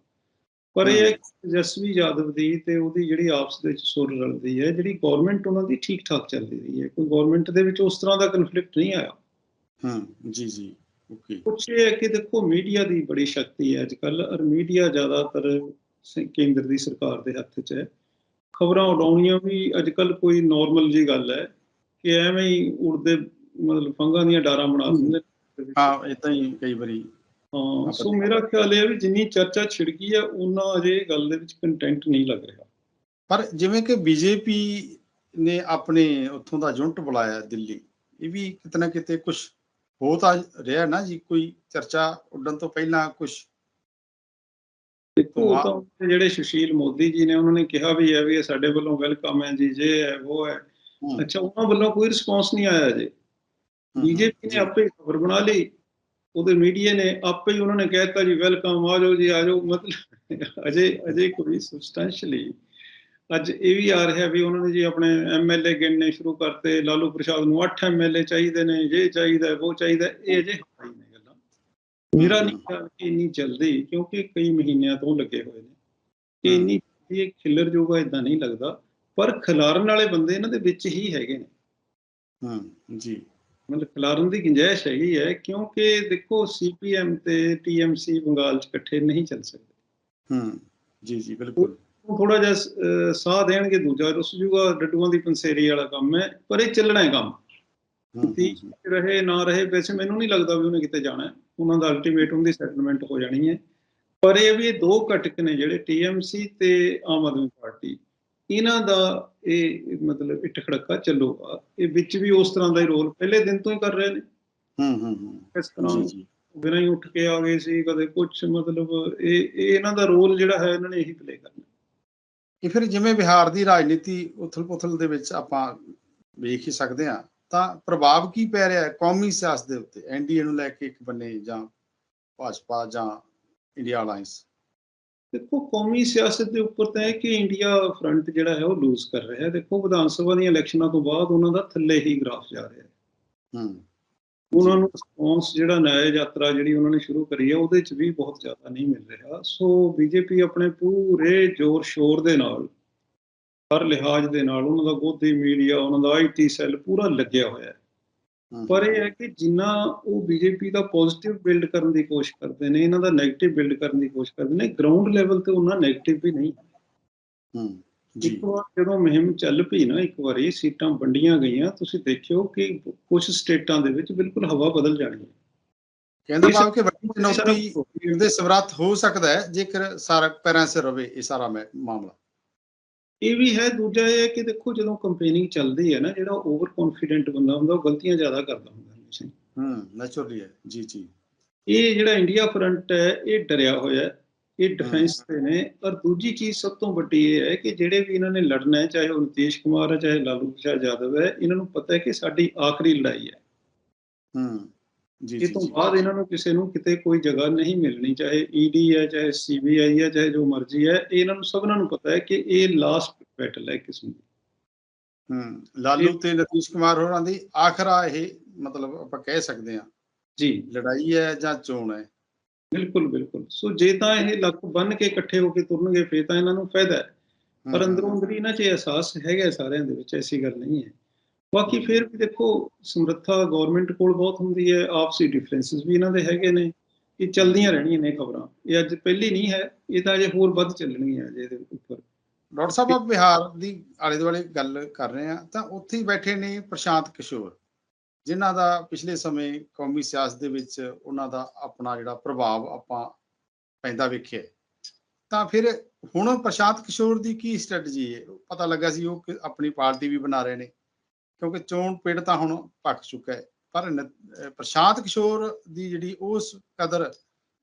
ਪਰ ਇਹ ਜਸਵੀ ਯਾਦਵ ਦੀ ਤੇ ਉਹਦੀ ਜਿਹੜੀ ਆਪਸ ਦੇ ਵਿੱਚ ਸੁਰ ਰਲਦੀ ਹੈ ਜਿਹੜੀ ਗਵਰਨਮੈਂਟ ਉਹਨਾਂ ਦੀ ਠੀਕ ਠਾਕ ਚੱਲਦੀ ਰਹੀ ਹੈ। ਕੋਈ ਗਵਰਨਮੈਂਟ ਦੇ ਵਿੱਚ ਉਸ ਤਰ੍ਹਾਂ ਦਾ ਕਨਫਲਿਕਟ ਨਹੀਂ ਆਇਆ। ਹੂੰ ਜੀ ਜੀ ਓਕੇ। ਕੁਛ ਇਹ ਹੈ ਕਿ ਦੇਖੋ ਮੀਡੀਆ ਦੀ ਬੜੀ ਸ਼ਕਤੀ ਹੈ ਅੱਜ ਕੱਲ ਔਰ ਮੀਡੀਆ ਜ਼ਿਆਦਾਤਰ ਕੇਂਦਰ ਦੀ ਸਰਕਾਰ ਦੇ ਹੱਥ 'ਚ ਹੈ। ਖਬਰਾਂ ਉਡਾਉਣੀਆਂ ਵੀ ਅੱਜ ਕੱਲ ਕੋਈ ਨਾਰਮਲ ਜੀ ਗੱਲ ਹੈ ਕਿ ਐਵੇਂ ਹੀ ਉੜਦੇ ਮਤਲਬ ਫੰਗਾਂ ਦੀਆਂ ਡਾਰਾਂ ਬਣਾ ਦਿੰਦੇ। ਹਾਂ ਇਦਾਂ ਹੀ ਕਈ ਵਾਰੀ ਹਾਂ ਸੋ ਮੇਰਾ ਖਿਆਲ ਹੈ ਵੀ ਜਿੰਨੀ ਚਰਚਾ ਛਿੜ ਗਈ ਹੈ ਉਹਨਾਂ ਅਜੇ ਗੱਲ ਦੇ ਵਿੱਚ ਕੰਟੈਂਟ ਨਹੀਂ ਲੱਗ ਰਿਹਾ। ਪਰ ਜਿਵੇਂ ਕਿ ਬੀਜੇਪੀ ਨੇ ਆਪਣੇ ਉੱਥੋਂ ਦਾ ਜੁੰਟ ਬੁਲਾਇਆ ਦਿੱਲੀ ਇਹ ਵੀ ਕਿਤੇ ਨਾ ਕਿਤੇ ਕੁਝ ਹੋ ਤਾਂ ਰਿਹਾ ਨਾ ਜੀ ਕੋਈ ਚਰਚਾ ਉੱਡਣ ਤੋਂ ਪਹਿਲਾਂ ਕੁਝ ਦੇਖੋ। ਤਾਂ ਜਿਹੜੇ ਸੁਸ਼ੀਲ ਮੋਦੀ ਜੀ ਨੇ ਉਹਨਾਂ ਨੇ ਕਿਹਾ ਵੀ ਹੈ ਵੀ ਇਹ ਸਾਡੇ ਵੱਲੋਂ ਵੈਲਕਮ ਹੈ ਜੀ ਜੇ ਹੈ ਉਹ ਹੈ। ਅੱਛਾ ਉਹਨਾਂ ਵੱਲੋਂ ਕੋਈ ਰਿਸਪੌਂਸ ਨਹੀਂ ਆਇਆ ਅਜੇ ਬੀਜੇਪੀ ਨੇ ਆਪੇ ਖਬਰ ਬਣਾ ਲਈ। ਉਹਦੇ ਮੀਡੀਆ ਨੇ ਆਪੇ ਹੀ ਉਹਨਾਂ ਨੇ ਕਹਿਤਾ ਜੀ ਵੈਲਕਮ ਆ ਜਾਓ ਜੀ ਆ ਜਾਓ। ਮਤਲਬ ਅਜੇ ਅਜੇ ਕੋਈ ਸਬਸਟੈਂਸ਼ੀਅਲੀ ਅੱਜ ਇਹ ਵੀ ਆ ਰਿਹਾ ਵੀ ਉਹਨਾਂ ਨੇ ਜੀ ਆਪਣੇ ਐਮਐਲਏ ਗਿਣਨੇ ਸ਼ੁਰੂ ਕਰਤੇ। ਲਾਲੂ ਪ੍ਰਸ਼ਾਦ ਨੂੰ 8 ਐਮਐਲਏ ਚਾਹੀਦੇ ਨੇ ਇਹ ਚਾਹੀਦਾ ਉਹ ਚਾਹੀਦਾ ਇਹ ਅਜੇ ਹੋਈ ਮੇਰਾ ਨਹੀਂ ਖਿਆਲ ਕਿ ਇੰਨੀ ਜਲਦੀ ਕਿਉਂਕਿ ਕਈ ਮਹੀਨਿਆਂ ਤੋਂ ਲੱਗੇ ਹੋਏ ਨੇ ਕਿ ਇੰਨੀ ਇਹ ਖਿੱਲਰ ਜੂਗਾ ਇਦਾਂ ਨਹੀਂ ਲੱਗਦਾ ਪਰ ਖਿਲਾਰਨ ਵਾਲੇ ਬੰਦੇ ਇਹਨਾਂ ਦੇ ਵਿੱਚ ਹੀ ਹੈਗੇ ਨੇ। ਹੂੰ ਜੀ। ਮਤਲਬ ਖਿਲਾਰਨ ਦੀ ਗੁੰਜਾਇਸ਼ ਹੈਗੀ ਹੈ ਕਿਉਂਕਿ ਦੇਖੋ ਸੀਪੀਐਮ ਤੇ ਟੀਐਮਸੀ ਬੰਗਾਲ ਚ ਇਕੱਠੇ ਨਹੀਂ ਚੱਲ ਸਕਦੇ। ਹੂੰ ਜੀ ਜੀ ਬਿਲਕੁਲ। ਉਹ ਥੋੜਾ ਜਿਹਾ ਸਾਹ ਦੇਣਗੇ ਦੂਜਾ ਰੁੱਸ ਜੂਗਾ ਡੱਡੂਆਂ ਦੀ ਪੰਸੇਰੀ ਵਾਲਾ ਕੰਮ ਹੈ ਪਰ ਇਹ ਚੱਲਣਾ ਹੈ ਕੰਮ। ਤੀ ਰਹੇ ਨਾ ਰਹੇ ਵੈਸੇ ਮੈਨੂੰ ਨਹੀਂ ਲੱਗਦਾ ਵੀ ਉਹਨੇ ਕਿਤੇ ਜਾਣਾ ਹੈ। ਉਹਨਾਂ ਦਾ ਅਲਟੀਮੇਟਮ ਦੀ ਸੈਟਲਮੈਂਟ ਹੋ ਜਾਣੀ ਹੈ। ਪਰ ਇਹ ਵੀ ਇਹ ਦੋ ਘਟਕ ਨੇ ਜਿਹੜੇ ਟੀਐਮਸੀ ਤੇ ਆਮ ਆਦਮੀ ਪਾਰਟੀ। ਇਹਨਾਂ ਦਾ ਇਹ ਮਤਲਬ ਇੱਟ ਖੜਕਾ ਚੱਲੂਗਾ ਇਹ ਵਿੱਚ ਵੀ ਉਸ ਤਰ੍ਹਾਂ ਦਾ ਹੀ ਰੋਲ ਪਹਿਲੇ ਦਿਨ ਤੋਂ ਹੀ ਕਰ ਰਹੇ ਨੇ। ਹੂੰ ਹੂੰ ਹੂੰ। ਇਸ ਤਰ੍ਹਾਂ ਬਿਨਾਂ ਹੀ ਉੱਠ ਕੇ ਆ ਗਏ ਸੀ ਕਦੇ ਕੁਝ ਮਤਲਬ ਇਹ ਇਹ ਇਹਨਾਂ ਦਾ ਰੋਲ ਜਿਹੜਾ ਹੈ ਇਹਨਾਂ ਨੇ ਇਹੀ ਪਲੇ ਕਰਨਾ। ਇਹ ਫਿਰ ਜਿਵੇਂ ਬਿਹਾਰ ਦੀ ਰਾਜਨੀਤੀ ਉਥਲ-ਪੁਥਲ ਦੇ ਵਿੱਚ ਆਪਾਂ ਵੇਖ ਹੀ ਸਕਦੇ ਹਾਂ ਤਾਂ ਪ੍ਰਭਾਵ ਕੀ ਪੈ ਰਿਹਾ ਹੈ ਕੌਮੀ ਸਿਆਸਤ ਦੇ ਉੱਤੇ? ਐਨਡੀਏ ਨੂੰ ਲੈ ਕੇ ਇੱਕ ਬੰਨੇ ਜਾਂ ਭਾਜਪਾ ਜਾਂ ਇੰਡੀਆ ਅਲਾਈਅੰਸ ਦੇਖੋ ਕੌਮੀ ਸਿਆਸਤ ਦੇ ਉੱਪਰ ਤਾਂ ਹੈ ਕਿ ਇੰਡੀਆ ਫਰੰਟ ਜਿਹੜਾ ਹੈ ਉਹ ਲੂਜ਼ ਕਰ ਰਿਹਾ ਹੈ। ਦੇਖੋ ਵਿਧਾਨ ਸਭਾ ਦੀਆਂ ਇਲੈਕਸ਼ਨਾਂ ਤੋਂ ਬਾਅਦ ਉਹਨਾਂ ਦਾ ਥੱਲੇ ਹੀ ਗ੍ਰਾਫ ਜਾ ਰਿਹਾ ਹੈ। ਹੂੰ। ਉਹਨਾਂ ਨੂੰ ਰਿਸਪੌਂਸ ਜਿਹੜਾ ਨਿਆਂ ਯਾਤਰਾ ਜਿਹੜੀ ਉਹਨਾਂ ਨੇ ਸ਼ੁਰੂ ਕਰੀ ਹੈ ਉਹਦੇ 'ਚ ਵੀ ਬਹੁਤ ਜ਼ਿਆਦਾ ਨਹੀਂ ਮਿਲ ਰਿਹਾ। ਸੋ ਬੀਜੇਪੀ ਆਪਣੇ ਪੂਰੇ ਜ਼ੋਰ ਸ਼ੋਰ ਦੇ ਨਾਲ ਹਰ ਲਿਹਾਜ਼ ਦੇ ਨਾਲ ਉਹਨਾਂ ਦਾ ਗੋਦੀ ਮੀਡੀਆ ਉਹਨਾਂ ਦਾ ਆਈਟੀ ਸੈੱਲ ਪੂਰਾ ਲੱਗਿਆ ਹੋਇਆ ਹੈ। ਪਰ ਇਹ ਹੈ ਕਿ ਜਿੰਨਾ ਉਹ ਬੀਜੇਪੀ ਦਾ ਪੋਜ਼ਿਟਿਵ ਬਿਲਡ ਕਰਨ ਦੀ ਕੋਸ਼ਿਸ਼ ਕਰਦੇ ਨੇ ਇਹਨਾਂ ਦਾ 네ਗੇਟਿਵ ਬਿਲਡ ਕਰਨ ਦੀ ਕੋਸ਼ਿਸ਼ ਕਰਦੇ ਨੇ ਗਰਾਊਂਡ ਲੈਵਲ ਤੇ ਉਹਨਾਂ 네ਗੇਟਿਵ ਵੀ ਨਹੀਂ। ਹੂੰ ਜੀ। ਇੱਕ ਵਾਰ ਜਦੋਂ ਮੁਹਿੰਮ ਚੱਲ ਪਈ ਨਾ ਇੱਕ ਵਾਰੀ ਸੀਟਾਂ ਵੰਡੀਆਂ ਗਈਆਂ ਤੁਸੀਂ ਦੇਖਿਓ ਕਿ ਕੁਝ ਸਟੇਟਾਂ ਦੇ ਵਿੱਚ ਬਿਲਕੁਲ ਹਵਾ ਬਦਲ ਜਾਣੀ ਹੈ। ਕਹਿੰਦੇ ਬਾਬ ਕਿ ਵੱਡੀ ਸਾਰਾ ਚੁਣੌਤੀ ਦੇ ਸਮਰੱਥ ਹੋ ਸਕਦਾ ਹੈ ਜੇਕਰ ਸਾਰਾ ਪੈਰਾਂ 'ਚ ਰਵੇ ਇਹ ਸਾਰਾ ਮਾਮਲਾ। ਇਹ ਵੀ ਹੈ ਦੂਜਾ ਇਹ ਹੈ ਕਿ ਦੇਖੋ ਜਦੋਂ ਕੰਪੇਨਿੰਗ ਚੱਲਦੀ ਹੈ ਨਾ ਜਿਹੜਾ ਓਵਰ ਕੌਨਫੀਡੈਂਟ ਬੰਦਾ ਹੁੰਦਾ ਉਹ ਗਲਤੀਆਂ ਜ਼ਿਆਦਾ ਕਰਦਾ ਹੁੰਦਾ ਹਮੇਸ਼ਾ ਹੀ। ਹੂੰ ਨੈਚੁਰਲੀ ਹੈ। ਜੀ ਜੀ। ਇਹ ਜਿਹੜਾ ਇੰਡੀਆ ਫਰੰਟ ਹੈ ਇਹ ਡਰਿਆ ਹੋਇਆ ਹੈ ਇਹ ਡਿਫੈਂਸ ਤੇ ਨੇ। ਔਰ ਦੂਜੀ ਚੀਜ਼ ਸਭ ਤੋਂ ਵੱਡੀ ਇਹ ਹੈ ਕਿ ਜਿਹੜੇ ਵੀ ਇਹਨਾਂ ਨੇ ਲੜਨਾ ਹੈ ਚਾਹੇ ਉਹ ਨਿਤੀਸ਼ ਕੁਮਾਰ ਹੈ ਚਾਹੇ ਲਾਲੂ ਪ੍ਰਸਾਦ ਯਾਦਵ ਹੈ ਇਹਨਾਂ ਨੂੰ ਪਤਾ ਹੈ ਕਿ ਸਾਡੀ ਆਖਰੀ ਲੜਾਈ ਹੈ। ਹੂੰ। ਇਹ ਜੀ ਤੋਂ। ਬਾਅਦ ਇਹਨਾਂ ਨੂੰ ਕਿਸੇ ਨੂੰ ਕਿਤੇ ਕੋਈ ਜਗ੍ਹਾ ਨਹੀਂ ਮਿਲਣੀ ਚਾਹੇ ਈਡੀ ਹੈ ਚਾਹੇ ਸੀਬੀਆਈ ਹੈ ਚਾਹੇ ਜੋ ਮਰਜ਼ੀ ਹੈ ਇਹ ਇਹਨਾਂ ਨੂੰ ਸਭਨਾਂ ਨੂੰ ਪਤਾ ਹੈ ਕਿ ਇਹ ਲਾਸਟ ਬੈਟਲ ਹੈ ਕਿਸਮ ਦੀ। ਹੂੰ ਲਾਲੂ ਤੇ ਨਤੀਸ਼ ਕੁਮਾਰ ਹੋਰਾਂ ਦੀ ਆਖਰਾ ਇਹ ਮਤਲਬ ਆਪਾਂ ਕਹਿ ਸਕਦੇ ਹਾਂ। ਜੀ। ਲੜਾਈ ਹੈ ਜਾਂ ਚੋਣ ਹੈ। ਬਿਲਕੁਲ ਬਿਲਕੁਲ। ਸੋ ਜੇ ਤਾਂ ਇਹ ਲੱਕ ਬੰਨ ਕੇ ਇਕੱਠੇ ਹੋ ਕੇ ਤੁਰਨਗੇ ਫੇਰ ਤਾਂ ਇਹਨਾਂ ਨੂੰ ਫਾਇਦਾ ਹੈ। ਪਰ ਅੰਦਰੋਂ ਅੰਦਰ ਇਹਨਾਂ 'ਚ ਅਹਿਸਾਸ ਹੈਗਾ ਸਾਰਿਆਂ ਦੇ ਵਿੱਚ ਐਸੀ ਗੱਲ ਨਹੀਂ ਹੈ। ਬਾਕੀ ਫਿਰ ਵੀ ਦੇਖੋ, ਸਮਰੱਥਾ ਗਵਰਨਮੈਂਟ ਕੋਲ ਬਹੁਤ ਹੁੰਦੀ ਹੈ, ਆਪਸੀ ਡਿਫਰੈਂਸਸ ਵੀ ਇਹਨਾਂ ਦੇ ਹੈਗੇ ਨੇ, ਇਹ ਚੱਲਦੀਆਂ ਰਹਿਣੀਆਂ ਨੇ ਖਬਰਾਂ। ਇਹ ਅੱਜ ਪਹਿਲੀ ਨਹੀਂ ਹੈ, ਇਹ ਤਾਂ ਅਜੇ ਹੋਰ ਵੱਧ ਚੱਲਣਗੀਆਂ ਅਜੇ ਇਹਦੇ ਉੱਪਰ। ਡਾਕਟਰ ਸਾਹਿਬ, ਆਪ ਬਿਹਾਰ ਦੀ ਆਲੇ ਦੁਆਲੇ ਗੱਲ ਕਰ ਰਹੇ ਆ ਤਾਂ ਉੱਥੇ ਹੀ ਬੈਠੇ ਨੇ ਪ੍ਰਸ਼ਾਂਤ ਕਿਸ਼ੋਰ, ਜਿਨ੍ਹਾਂ ਦਾ ਪਿਛਲੇ ਸਮੇਂ ਕੌਮੀ ਸਿਆਸਤ ਦੇ ਵਿੱਚ ਉਹਨਾਂ ਦਾ ਆਪਣਾ ਜਿਹੜਾ ਪ੍ਰਭਾਵ ਆਪਾਂ ਪੈਂਦਾ ਵੇਖਿਆ ਤਾਂ ਫਿਰ ਹੁਣ ਪ੍ਰਸ਼ਾਂਤ ਕਿਸ਼ੋਰ ਦੀ ਕੀ ਸਟ੍ਰੈਟਜੀ ਹੈ? ਪਤਾ ਲੱਗਾ ਸੀ ਉਹ ਆਪਣੀ ਪਾਰਟੀ ਵੀ ਬਣਾ ਰਹੇ ਨੇ। ਕਿਉਂਕਿ ਚੋਣ ਪਿੜ ਤਾਂ ਹੁਣ ਪੱਕ ਚੁੱਕਾ ਹੈ। ਪਰ ਪ੍ਰਸ਼ਾਂਤ ਕਿਸ਼ੋਰ ਦੀ ਜਿਹੜੀ ਉਸ ਕਦਰ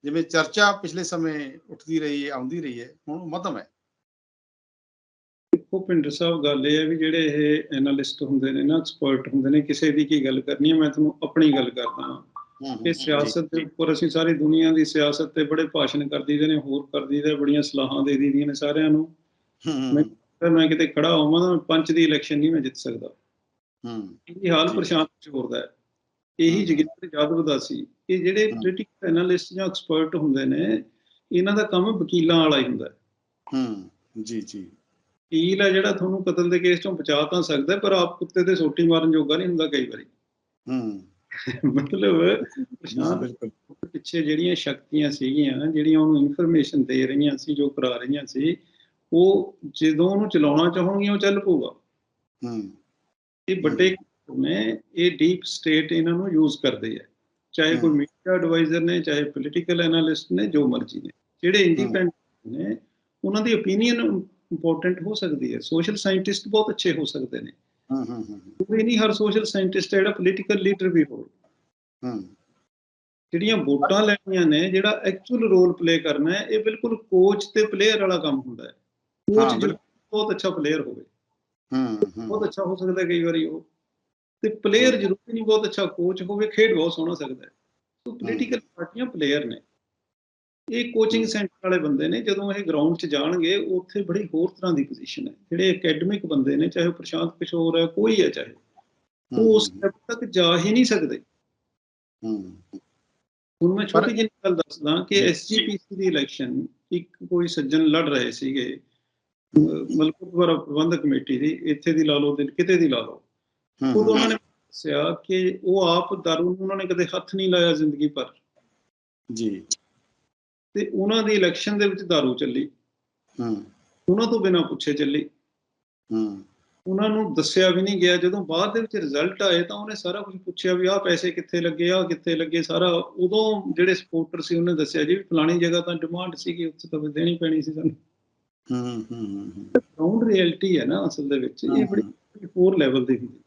ਜਿਵੇਂ ਚਰਚਾ ਪਿਛਲੇ ਸਮੇਂ ਉੱਠਦੀ ਰਹੀ ਹੈ ਆਉਂਦੀ ਰਹੀ ਹੈ ਹੁਣ ਮੱਧਮ ਹੈ। ਦੇਖੋ ਪਿੰਡਰ ਸਾਹਿਬ ਗੱਲ ਇਹ ਹੈ ਵੀ ਜਿਹੜੇ ਇਹ ਐਨਾਲਿਸਟ ਹੁੰਦੇ ਨੇ ਨਾ ਐਕਸਪਰਟ ਹੁੰਦੇ ਨੇ ਕਿਸੇ ਦੀ ਕੀ ਗੱਲ ਕਰਨੀ ਹੈ ਮੈਂ ਤੁਹਾਨੂੰ ਆਪਣੀ ਗੱਲ ਕਰਦਾ ਹਾਂ। ਸਿਆਸਤ ਦੇ ਉੱਪਰ ਅਸੀਂ ਸਾਰੀ ਦੁਨੀਆ ਦੀ ਸਿਆਸਤ ਤੇ ਬੜੇ ਭਾਸ਼ਣ ਕਰ ਦਈਦੇ ਨੇ ਹੋਰ ਕਰ ਦਈਦੇ ਬੜੀਆਂ ਸਲਾਹਾਂ ਦੇ ਦਈਦੀਆਂ ਨੇ ਸਾਰਿਆਂ ਨੂੰ। ਫਿਰ ਮੈਂ ਕਿਤੇ ਖੜਾ ਹੋਵਾਂ ਤਾਂ ਪੰਚ ਦੀ ਇਲੈਕਸ਼ਨ ਨਹੀਂ ਮੈਂ ਜਿੱਤ ਸਕਦਾ। ਹੂੰ। ਇਹ ਹਾਲ। ਪ੍ਰਸ਼ਾਂਤ ਕਿਸ਼ੋਰ ਦਾ ਹੈ। ਇਹੀ। ਜਗਿੰਦਰ ਜਾਦਵ ਦਾ ਸੀ। ਇਹ ਜਿਹੜੇ। ਪੋਲੀਟੀਕਲ ਐਨਾਲਿਸਟ ਜਾਂ ਐਕਸਪਰਟ ਹੁੰਦੇ ਨੇ ਇਹਨਾਂ ਦਾ ਕੰਮ ਵਕੀਲਾਂ ਵਾਲਾ ਹੀ ਹੁੰਦਾ ਹੈ। ਜੀ ਜੀ। ਵਕੀਲ ਹੈ ਜਿਹੜਾ ਤੁਹਾਨੂੰ ਕਤਲ ਦੇ ਕੇਸ ਚੋਂ ਬਚਾ ਤਾਂ ਸਕਦਾ ਪਰ ਆਪ ਕੁੱਤੇ ਤੇ ਸੋਟੀ ਮਾਰਨ ਜੋਗਾ ਨਹੀਂ ਹੁੰਦਾ ਕਈ ਵਾਰੀ। ਹੂੰ। ਮਤਲਬ ਬਿਲਕੁਲ। ਪਿੱਛੇ ਜਿਹੜੀਆਂ ਸ਼ਕਤੀਆਂ ਸੀਗੀਆਂ ਜਿਹੜੀਆਂ ਉਹਨੂੰ ਇਨਫੋਰਮੇਸ਼ਨ ਦੇ ਰਹੀਆਂ ਸੀ ਜੋ ਕਰਾ ਰਹੀਆਂ ਸੀ ਉਹ ਜਦੋਂ ਉਹਨੂੰ ਚਲਾਉਣਾ ਚਾਹਣਗੀਆਂ ਉਹ ਚੱਲ ਪਊਗਾ। ਹੂੰ। ਇਹ ਵੱਡੇ ਨੇ ਇਹ ਡੀਪ ਸਟੇਟ ਇਹਨਾਂ ਨੂੰ ਯੂਜ਼ ਕਰਦੇ ਆ। ਚਾਹੇ ਕੋਈ। ਮੀਡੀਆ ਐਡਵਾਈਜ਼ਰ ਨੇ ਚਾਹੇ ਪੋਲੀਟੀਕਲ ਐਨਾਲਿਸਟ ਨੇ ਜੋ ਮਰਜ਼ੀ ਨੇ। ਜਿਹੜੇ ਇੰਡੀਪੈਂਡੈਂਟ ਨੇ ਉਹਨਾਂ ਦੀ ਓਪੀਨੀਅਨ ਇੰਪੋਰਟੈਂਟ ਹੋ ਸਕਦੀ ਹੈ। ਸੋਸ਼ਲ ਸਾਇੰਟਿਸਟ ਬਹੁਤ ਅੱਛੇ ਹੋ ਸਕਦੇ ਨੇ। ਹੂੰ ਹੂੰ ਹੂੰ ਨਹੀਂ ਹਰ ਸੋਸ਼ਲ ਸਾਇੰਟਿਸਟ ਜਿਹੜਾ ਪੋਲੀਟੀਕਲ ਲੀਡਰ ਵੀ ਹੋਵੇ। ਹੂੰ ਜਿਹੜੀਆਂ ਵੋਟਾਂ ਲੈਣੀਆਂ ਨੇ ਜਿਹੜਾ ਐਕਚੁਅਲ ਰੋਲ ਪਲੇ ਕਰਨਾ ਹੈ ਇਹ ਬਿਲਕੁਲ ਕੋਚ ਤੇ ਪਲੇਅਰ ਵਾਲਾ ਕੰਮ ਹੁੰਦਾ ਹੈ। ਕੋਚ। ਬਹੁਤ ਅੱਛਾ ਪਲੇਅਰ ਹੋਵੇ। ਹੂੰ ਬਹੁਤ ਅੱਛਾ ਹੋ ਸਕਦਾ ਹੈ ਕਈ ਵਾਰੀ ਉਹ। ਤੇ ਪਲੇਅਰ ਜ਼ਰੂਰੀ ਨਹੀਂ ਬਹੁਤ ਅੱਛਾ ਕੋਚ ਹੋਵੇ ਖੇਡ ਬਹੁਤ ਸੋਹਣਾ ਸਕਦਾ ਹੈ। ਸੋ ਪੋਲੀਟੀਕਲ ਪਾਰਟੀਆਂ ਪਲੇਅਰ ਨੇ। ਇਹ ਕੋਚਿੰਗ ਸੈਂਟਰ ਵਾਲੇ ਬੰਦੇ ਨੇ ਜਦੋਂ ਇਹ ਗਰਾਊਂਡ 'ਚ ਜਾਣਗੇ ਉੱਥੇ ਬੜੀ ਹੋਰ ਤਰ੍ਹਾਂ ਦੀ ਪੋਜੀਸ਼ਨ ਹੈ। ਜਿਹੜੇ ਅਕੈਡਮਿਕ ਬੰਦੇ ਨੇ ਚਾਹੇ ਪ੍ਰਸ਼ਾਂਤ ਕਿਸ਼ੋਰ ਹੈ ਕੋਈ ਹੈ ਚਾਹੇ ਉਹ ਉਸ step ਤੱਕ ਜਾ ਹੀ ਨਹੀਂ ਸਕਦੇ। ਹੂੰ। ਹੁਣ ਮੈਂ ਛੋਟੀ ਜਿਹੀ ਗੱਲ ਦੱਸਦਾ ਕਿ ਐਸਜੀਪੀਸੀ ਦੀ ਇਲੈਕਸ਼ਨ ਇੱਕ ਕੋਈ ਸੱਜਣ ਲੜ ਰਹੇ ਸੀਗੇ। ਮਲਕਪੁਰ ਪ੍ਰਬੰਧਕ ਕਮੇਟੀ ਦੀ ਇੱਥੇ ਦੀ ਲਾ ਲਓ ਤੇ ਕਿਤੇ ਦੀ ਲਾ ਲਓ। ਉਹਨਾਂ ਨੇ ਦੱਸਿਆ ਕਿ ਉਹ ਆਪ ਦਾਰੂ ਨੂੰ ਉਹਨਾਂ ਨੇ ਕਦੇ ਹੱਥ ਨਹੀਂ ਲਾਇਆ ਜ਼ਿੰਦਗੀ ਭਰ। ਜੀ। ਤੇ ਉਹਨਾਂ ਦੀ ਇਲੈਕਸ਼ਨ ਦੇ ਵਿੱਚ ਦਾਰੂ ਚੱਲੀ। ਹੂੰ। ਉਹਨਾਂ ਤੋਂ ਬਿਨਾਂ ਪੁੱਛੇ ਚੱਲੀ। ਹੂੰ। ਉਹਨਾਂ ਨੂੰ ਦੱਸਿਆ ਵੀ ਨਹੀਂ ਗਿਆ। ਜਦੋਂ ਬਾਅਦ ਦੇ ਵਿੱਚ ਰਿਜ਼ਲਟ ਆਏ ਤਾਂ ਉਹਨੇ ਸਾਰਾ ਕੁਝ ਪੁੱਛਿਆ ਵੀ ਆਹ ਪੈਸੇ ਕਿੱਥੇ ਲੱਗੇ ਆ ਕਿੱਥੇ ਲੱਗੇ ਸਾਰਾ ਉਦੋਂ ਜਿਹੜੇ ਸਪੋਰਟਰ ਸੀ ਉਹਨੇ ਦੱਸਿਆ ਜੀ ਫਲਾਣੀ ਜਗ੍ਹਾ ਤਾਂ ਡਿਮਾਂਡ ਸੀਗੀ ਉੱਥੇ ਤਾਂ ਦੇਣੀ ਪੈਣੀ ਸੀ ਸਾਨੂੰ। ਹੂੰ ਹੂੰ ਹੂੰ ਗਰਾਊਂਡ ਰਿਐਲਿਟੀ ਹੈ ਨਾ ਅਸਲ ਦੇ ਵਿੱਚ ਇਹ ਬੜੀ ਹੋਰ ਲੈਵਲ ਦੀ ਹੁੰਦੀ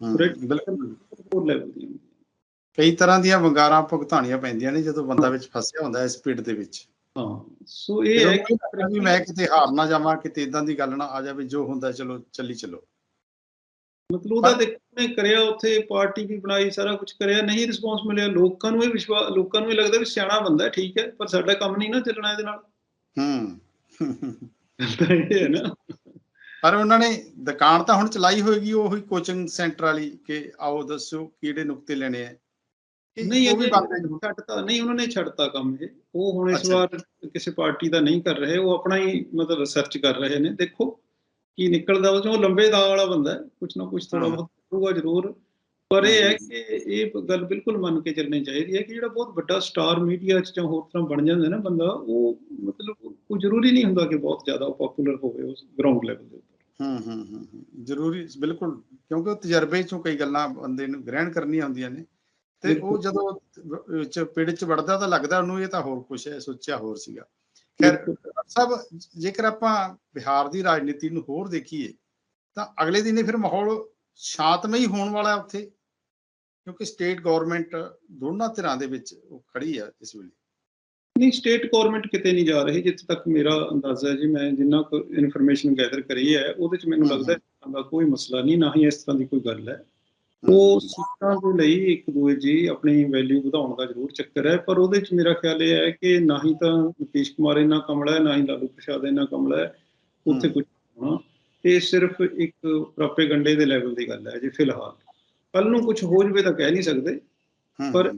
ਹੂੰ. ਬਿਲਕੁਲ। ਹੋਰ ਲੈਵਲ ਦੀ ਹੁੰਦੀ ਹੈ। ਕਈ ਤਰ੍ਹਾਂ ਦੀਆਂ ਵੰਗਾਰਾਂ ਭੁਗਤਾਣੀਆਂ ਪੈਂਦੀਆਂ ਨੇ ਜਦੋਂ ਬੰਦਾ ਵਿੱਚ ਫਸਿਆ ਹੁੰਦਾ ਇਸ ਪਿੰਡ ਦੇ ਵਿੱਚ। ਹਾਂ ਸੋ ਇਹ ਹੈ ਕਿ ਵੀ ਮੈਂ ਕਿਤੇ ਹਾਰ ਨਾ ਜਾਵਾਂ ਕਿਤੇ ਇਦਾਂ ਦੀ ਗੱਲ ਨਾ ਆ ਜਾਵੇ ਜੋ ਹੁੰਦਾ ਚਲੋ ਚੱਲੀ ਚਲੋ। ਮਤਲਬ ਉਹਦਾ ਦੇਖੋ ਨੇ ਕਰਿਆ ਉੱਥੇ ਪਾਰਟੀ ਵੀ ਬਣਾਈ ਸਾਰਾ ਕੁਝ ਕਰਿਆ ਨਹੀਂ ਰਿਸਪੌਂਸ ਮਿਲਿਆ। ਲੋਕਾਂ ਨੂੰ ਇਹ ਵਿਸ਼ਵਾਸ ਲੋਕਾਂ ਨੂੰ ਇਹ ਲੱਗਦਾ ਵੀ ਸਿਆਣਾ ਬੰਦਾ ਠੀਕ ਹੈ ਪਰ ਸਾਡਾ ਕੰਮ ਨਹੀਂ ਨਾ ਚੱਲਣਾ ਇਹਦੇ ਨਾਲ। ਹੂੰ। ਹੈ ਨਾ ਪਰ ਉਹਨਾਂ ਨੇ ਦੁਕਾਨ ਤਾਂ ਹੁਣ ਚਲਾਈ ਹੋਏਗੀ ਉਹੀ ਕੋਚਿੰਗ ਸੈਂਟਰ ਵਾਲੀ ਕਿ ਆਓ ਦੱਸੋ ਕਿਹੜੇ ਨੁਕਤੇ ਲੈਣੇ ਆ ਨਹੀਂ ਉਹ ਵੀ ਬੰਦ। ਛੱਡਤਾ ਨਹੀਂ ਉਹਨਾਂ ਨੇ ਛੱਡਤਾ ਕੰਮ ਇਹ ਉਹ ਹੁਣ ਇਸ। ਵਾਰ ਕਿਸੇ ਪਾਰਟੀ ਦਾ ਨਹੀਂ ਕਰ ਰਹੇ ਉਹ ਆਪਣਾ ਹੀ ਮਤਲਬ ਰਿਸਰਚ ਕਰ ਰਹੇ ਨੇ ਦੇਖੋ ਕੀ ਨਿਕਲਦਾ ਉਹ ਲੰਬੇ ਦਾਅ ਵਾਲਾ ਬੰਦਾ ਹੈ ਕੁਝ ਨਾ ਕੁਝ ਥੋੜਾ। ਬਹੁਤ ਕਰੂਗਾ ਜ਼ਰੂਰ ਪਰ ਇਹ ਹੈ। ਕਿ ਇਹ ਗੱਲ ਬਿਲਕੁਲ ਮੰਨ ਕੇ ਚੱਲਣੀ ਚਾਹੀਦੀ ਹੈ ਕਿ ਜਿਹੜਾ ਬਹੁਤ ਵੱਡਾ ਸਟਾਰ ਮੀਡੀਆ 'ਚ ਜਾਂ ਹੋਰ ਤਰ੍ਹਾਂ ਬਣ ਜਾਂਦਾ ਨਾ ਬੰਦਾ ਉਹ ਮਤਲਬ ਕੋਈ ਜ਼ਰੂਰੀ ਨਹੀਂ ਹੁੰਦਾ ਕਿ ਬਹੁਤ ਜ਼ਿਆਦਾ ਪਪੂਲਰ ਹੋਵੇ ਉਸ ਗਰਾਊਂਡ ਲੈਵਲ ਦੇ ਉੱਪਰ ਹੂੰ ਹੂੰ ਹੂੰ। ਜ਼ਰੂਰੀ ਬਿਲਕੁਲ ਕਿਉਂਕਿ ਉਹ ਤਜਰਬੇ ਚੋਂ ਕਈ ਗੱਲਾਂ ਬੰਦੇ ਨੂੰ ਗ੍ਰਹਿਣ ਕਰਨੀਆਂ ਹੁੰਦੀਆਂ ਨੇ ਤੇ ਉਹ। ਜਦੋਂ ਚ ਪਿੰਡ ਚ ਵੜਦਾ ਤਾਂ ਲੱਗਦਾ ਉਹਨੂੰ ਇਹ ਤਾਂ ਹੋਰ ਕੁਝ ਹੈ ਸੋਚਿਆ ਹੋਰ ਸੀਗਾ ਖੈਰ ਸਭ ਜੇਕਰ ਆਪਾਂ ਬਿਹਾਰ ਦੀ ਰਾਜਨੀਤੀ ਨੂੰ ਹੋਰ ਦੇਖੀਏ ਤਾਂ ਅਗਲੇ ਦਿਨੇ ਫਿਰ ਮਾਹੌਲ ਸ਼ਾਂਤਮਈ ਹੋਣ ਵਾਲਾ ਉੱਥੇ ਕਿਉਂਕਿ ਸਟੇਟ ਗਵਰਨਮੈਂਟ ਦੋਨਾਂ ਧਿਰਾਂ ਦੇ ਵਿੱਚ ਉਹ ਖੜੀ ਹੈ ਇਸ ਵੇਲੇ। ਨਹੀਂ ਸਟੇਟ ਗਵਰਨਮੈਂਟ ਕਿਤੇ ਨਹੀਂ ਜਾ ਰਹੀ ਜਿੱਥੇ ਤੱਕ ਮੇਰਾ ਅੰਦਾਜ਼ਾ ਹੈ ਜੀ ਮੈਂ ਜਿੰਨਾ ਕੁ ਇਨਫੋਰਮੇਸ਼ਨ ਗੈਦਰ ਕਰੀ ਹੈ ਉਹਦੇ ਚ ਮੈਨੂੰ ਲੱਗਦਾ ਹੈ ਦਾ ਕੋਈ ਮਸਲਾ ਨਹੀਂ ਨਾ ਹੀ ਇਸ ਤਰ੍ਹਾਂ ਦੀ ਕੋਈ ਗੱਲ ਹੈ। ਉਹ ਸੀਟਾਂ ਦੇ ਲਈ ਇੱਕ ਦੂਏ ਜੀ ਆਪਣੀ ਵੈਲਿਊ ਵਧਾਉਣ ਦਾ ਜ਼ਰੂਰ ਚੱਕਰ ਹੈ ਪਰ ਉਹਦੇ ਚ ਮੇਰਾ ਖਿਆਲ ਇਹ ਹੈ ਕਿ ਨਾ ਹੀ ਤਾਂ ਨਿਤੀਸ਼ ਕੁਮਾਰ ਇੰਨਾ ਕਮਲਾ ਹੈ ਨਾ ਹੀ ਲਾਲੂ ਪ੍ਰਸ਼ਾਦ ਇੰਨਾ ਕਮਲਾ ਹੈ ਉੱਥੇ। ਕੁਝ ਹੋਣਾ। ਇਹ ਸਿਰਫ ਇੱਕ ਪ੍ਰੋਪੇਗੰਡੇ ਦੇ ਲੈਵਲ ਦੀ ਗੱਲ ਹੈ ਜੀ ਫਿਲਹਾਲ। ਕੱਲ ਨੂੰ ਕੁਝ ਹੋ ਜਵੇ ਤਾਂ ਕਹਿ ਨਹੀਂ ਸਕਦੇ। ਪਰ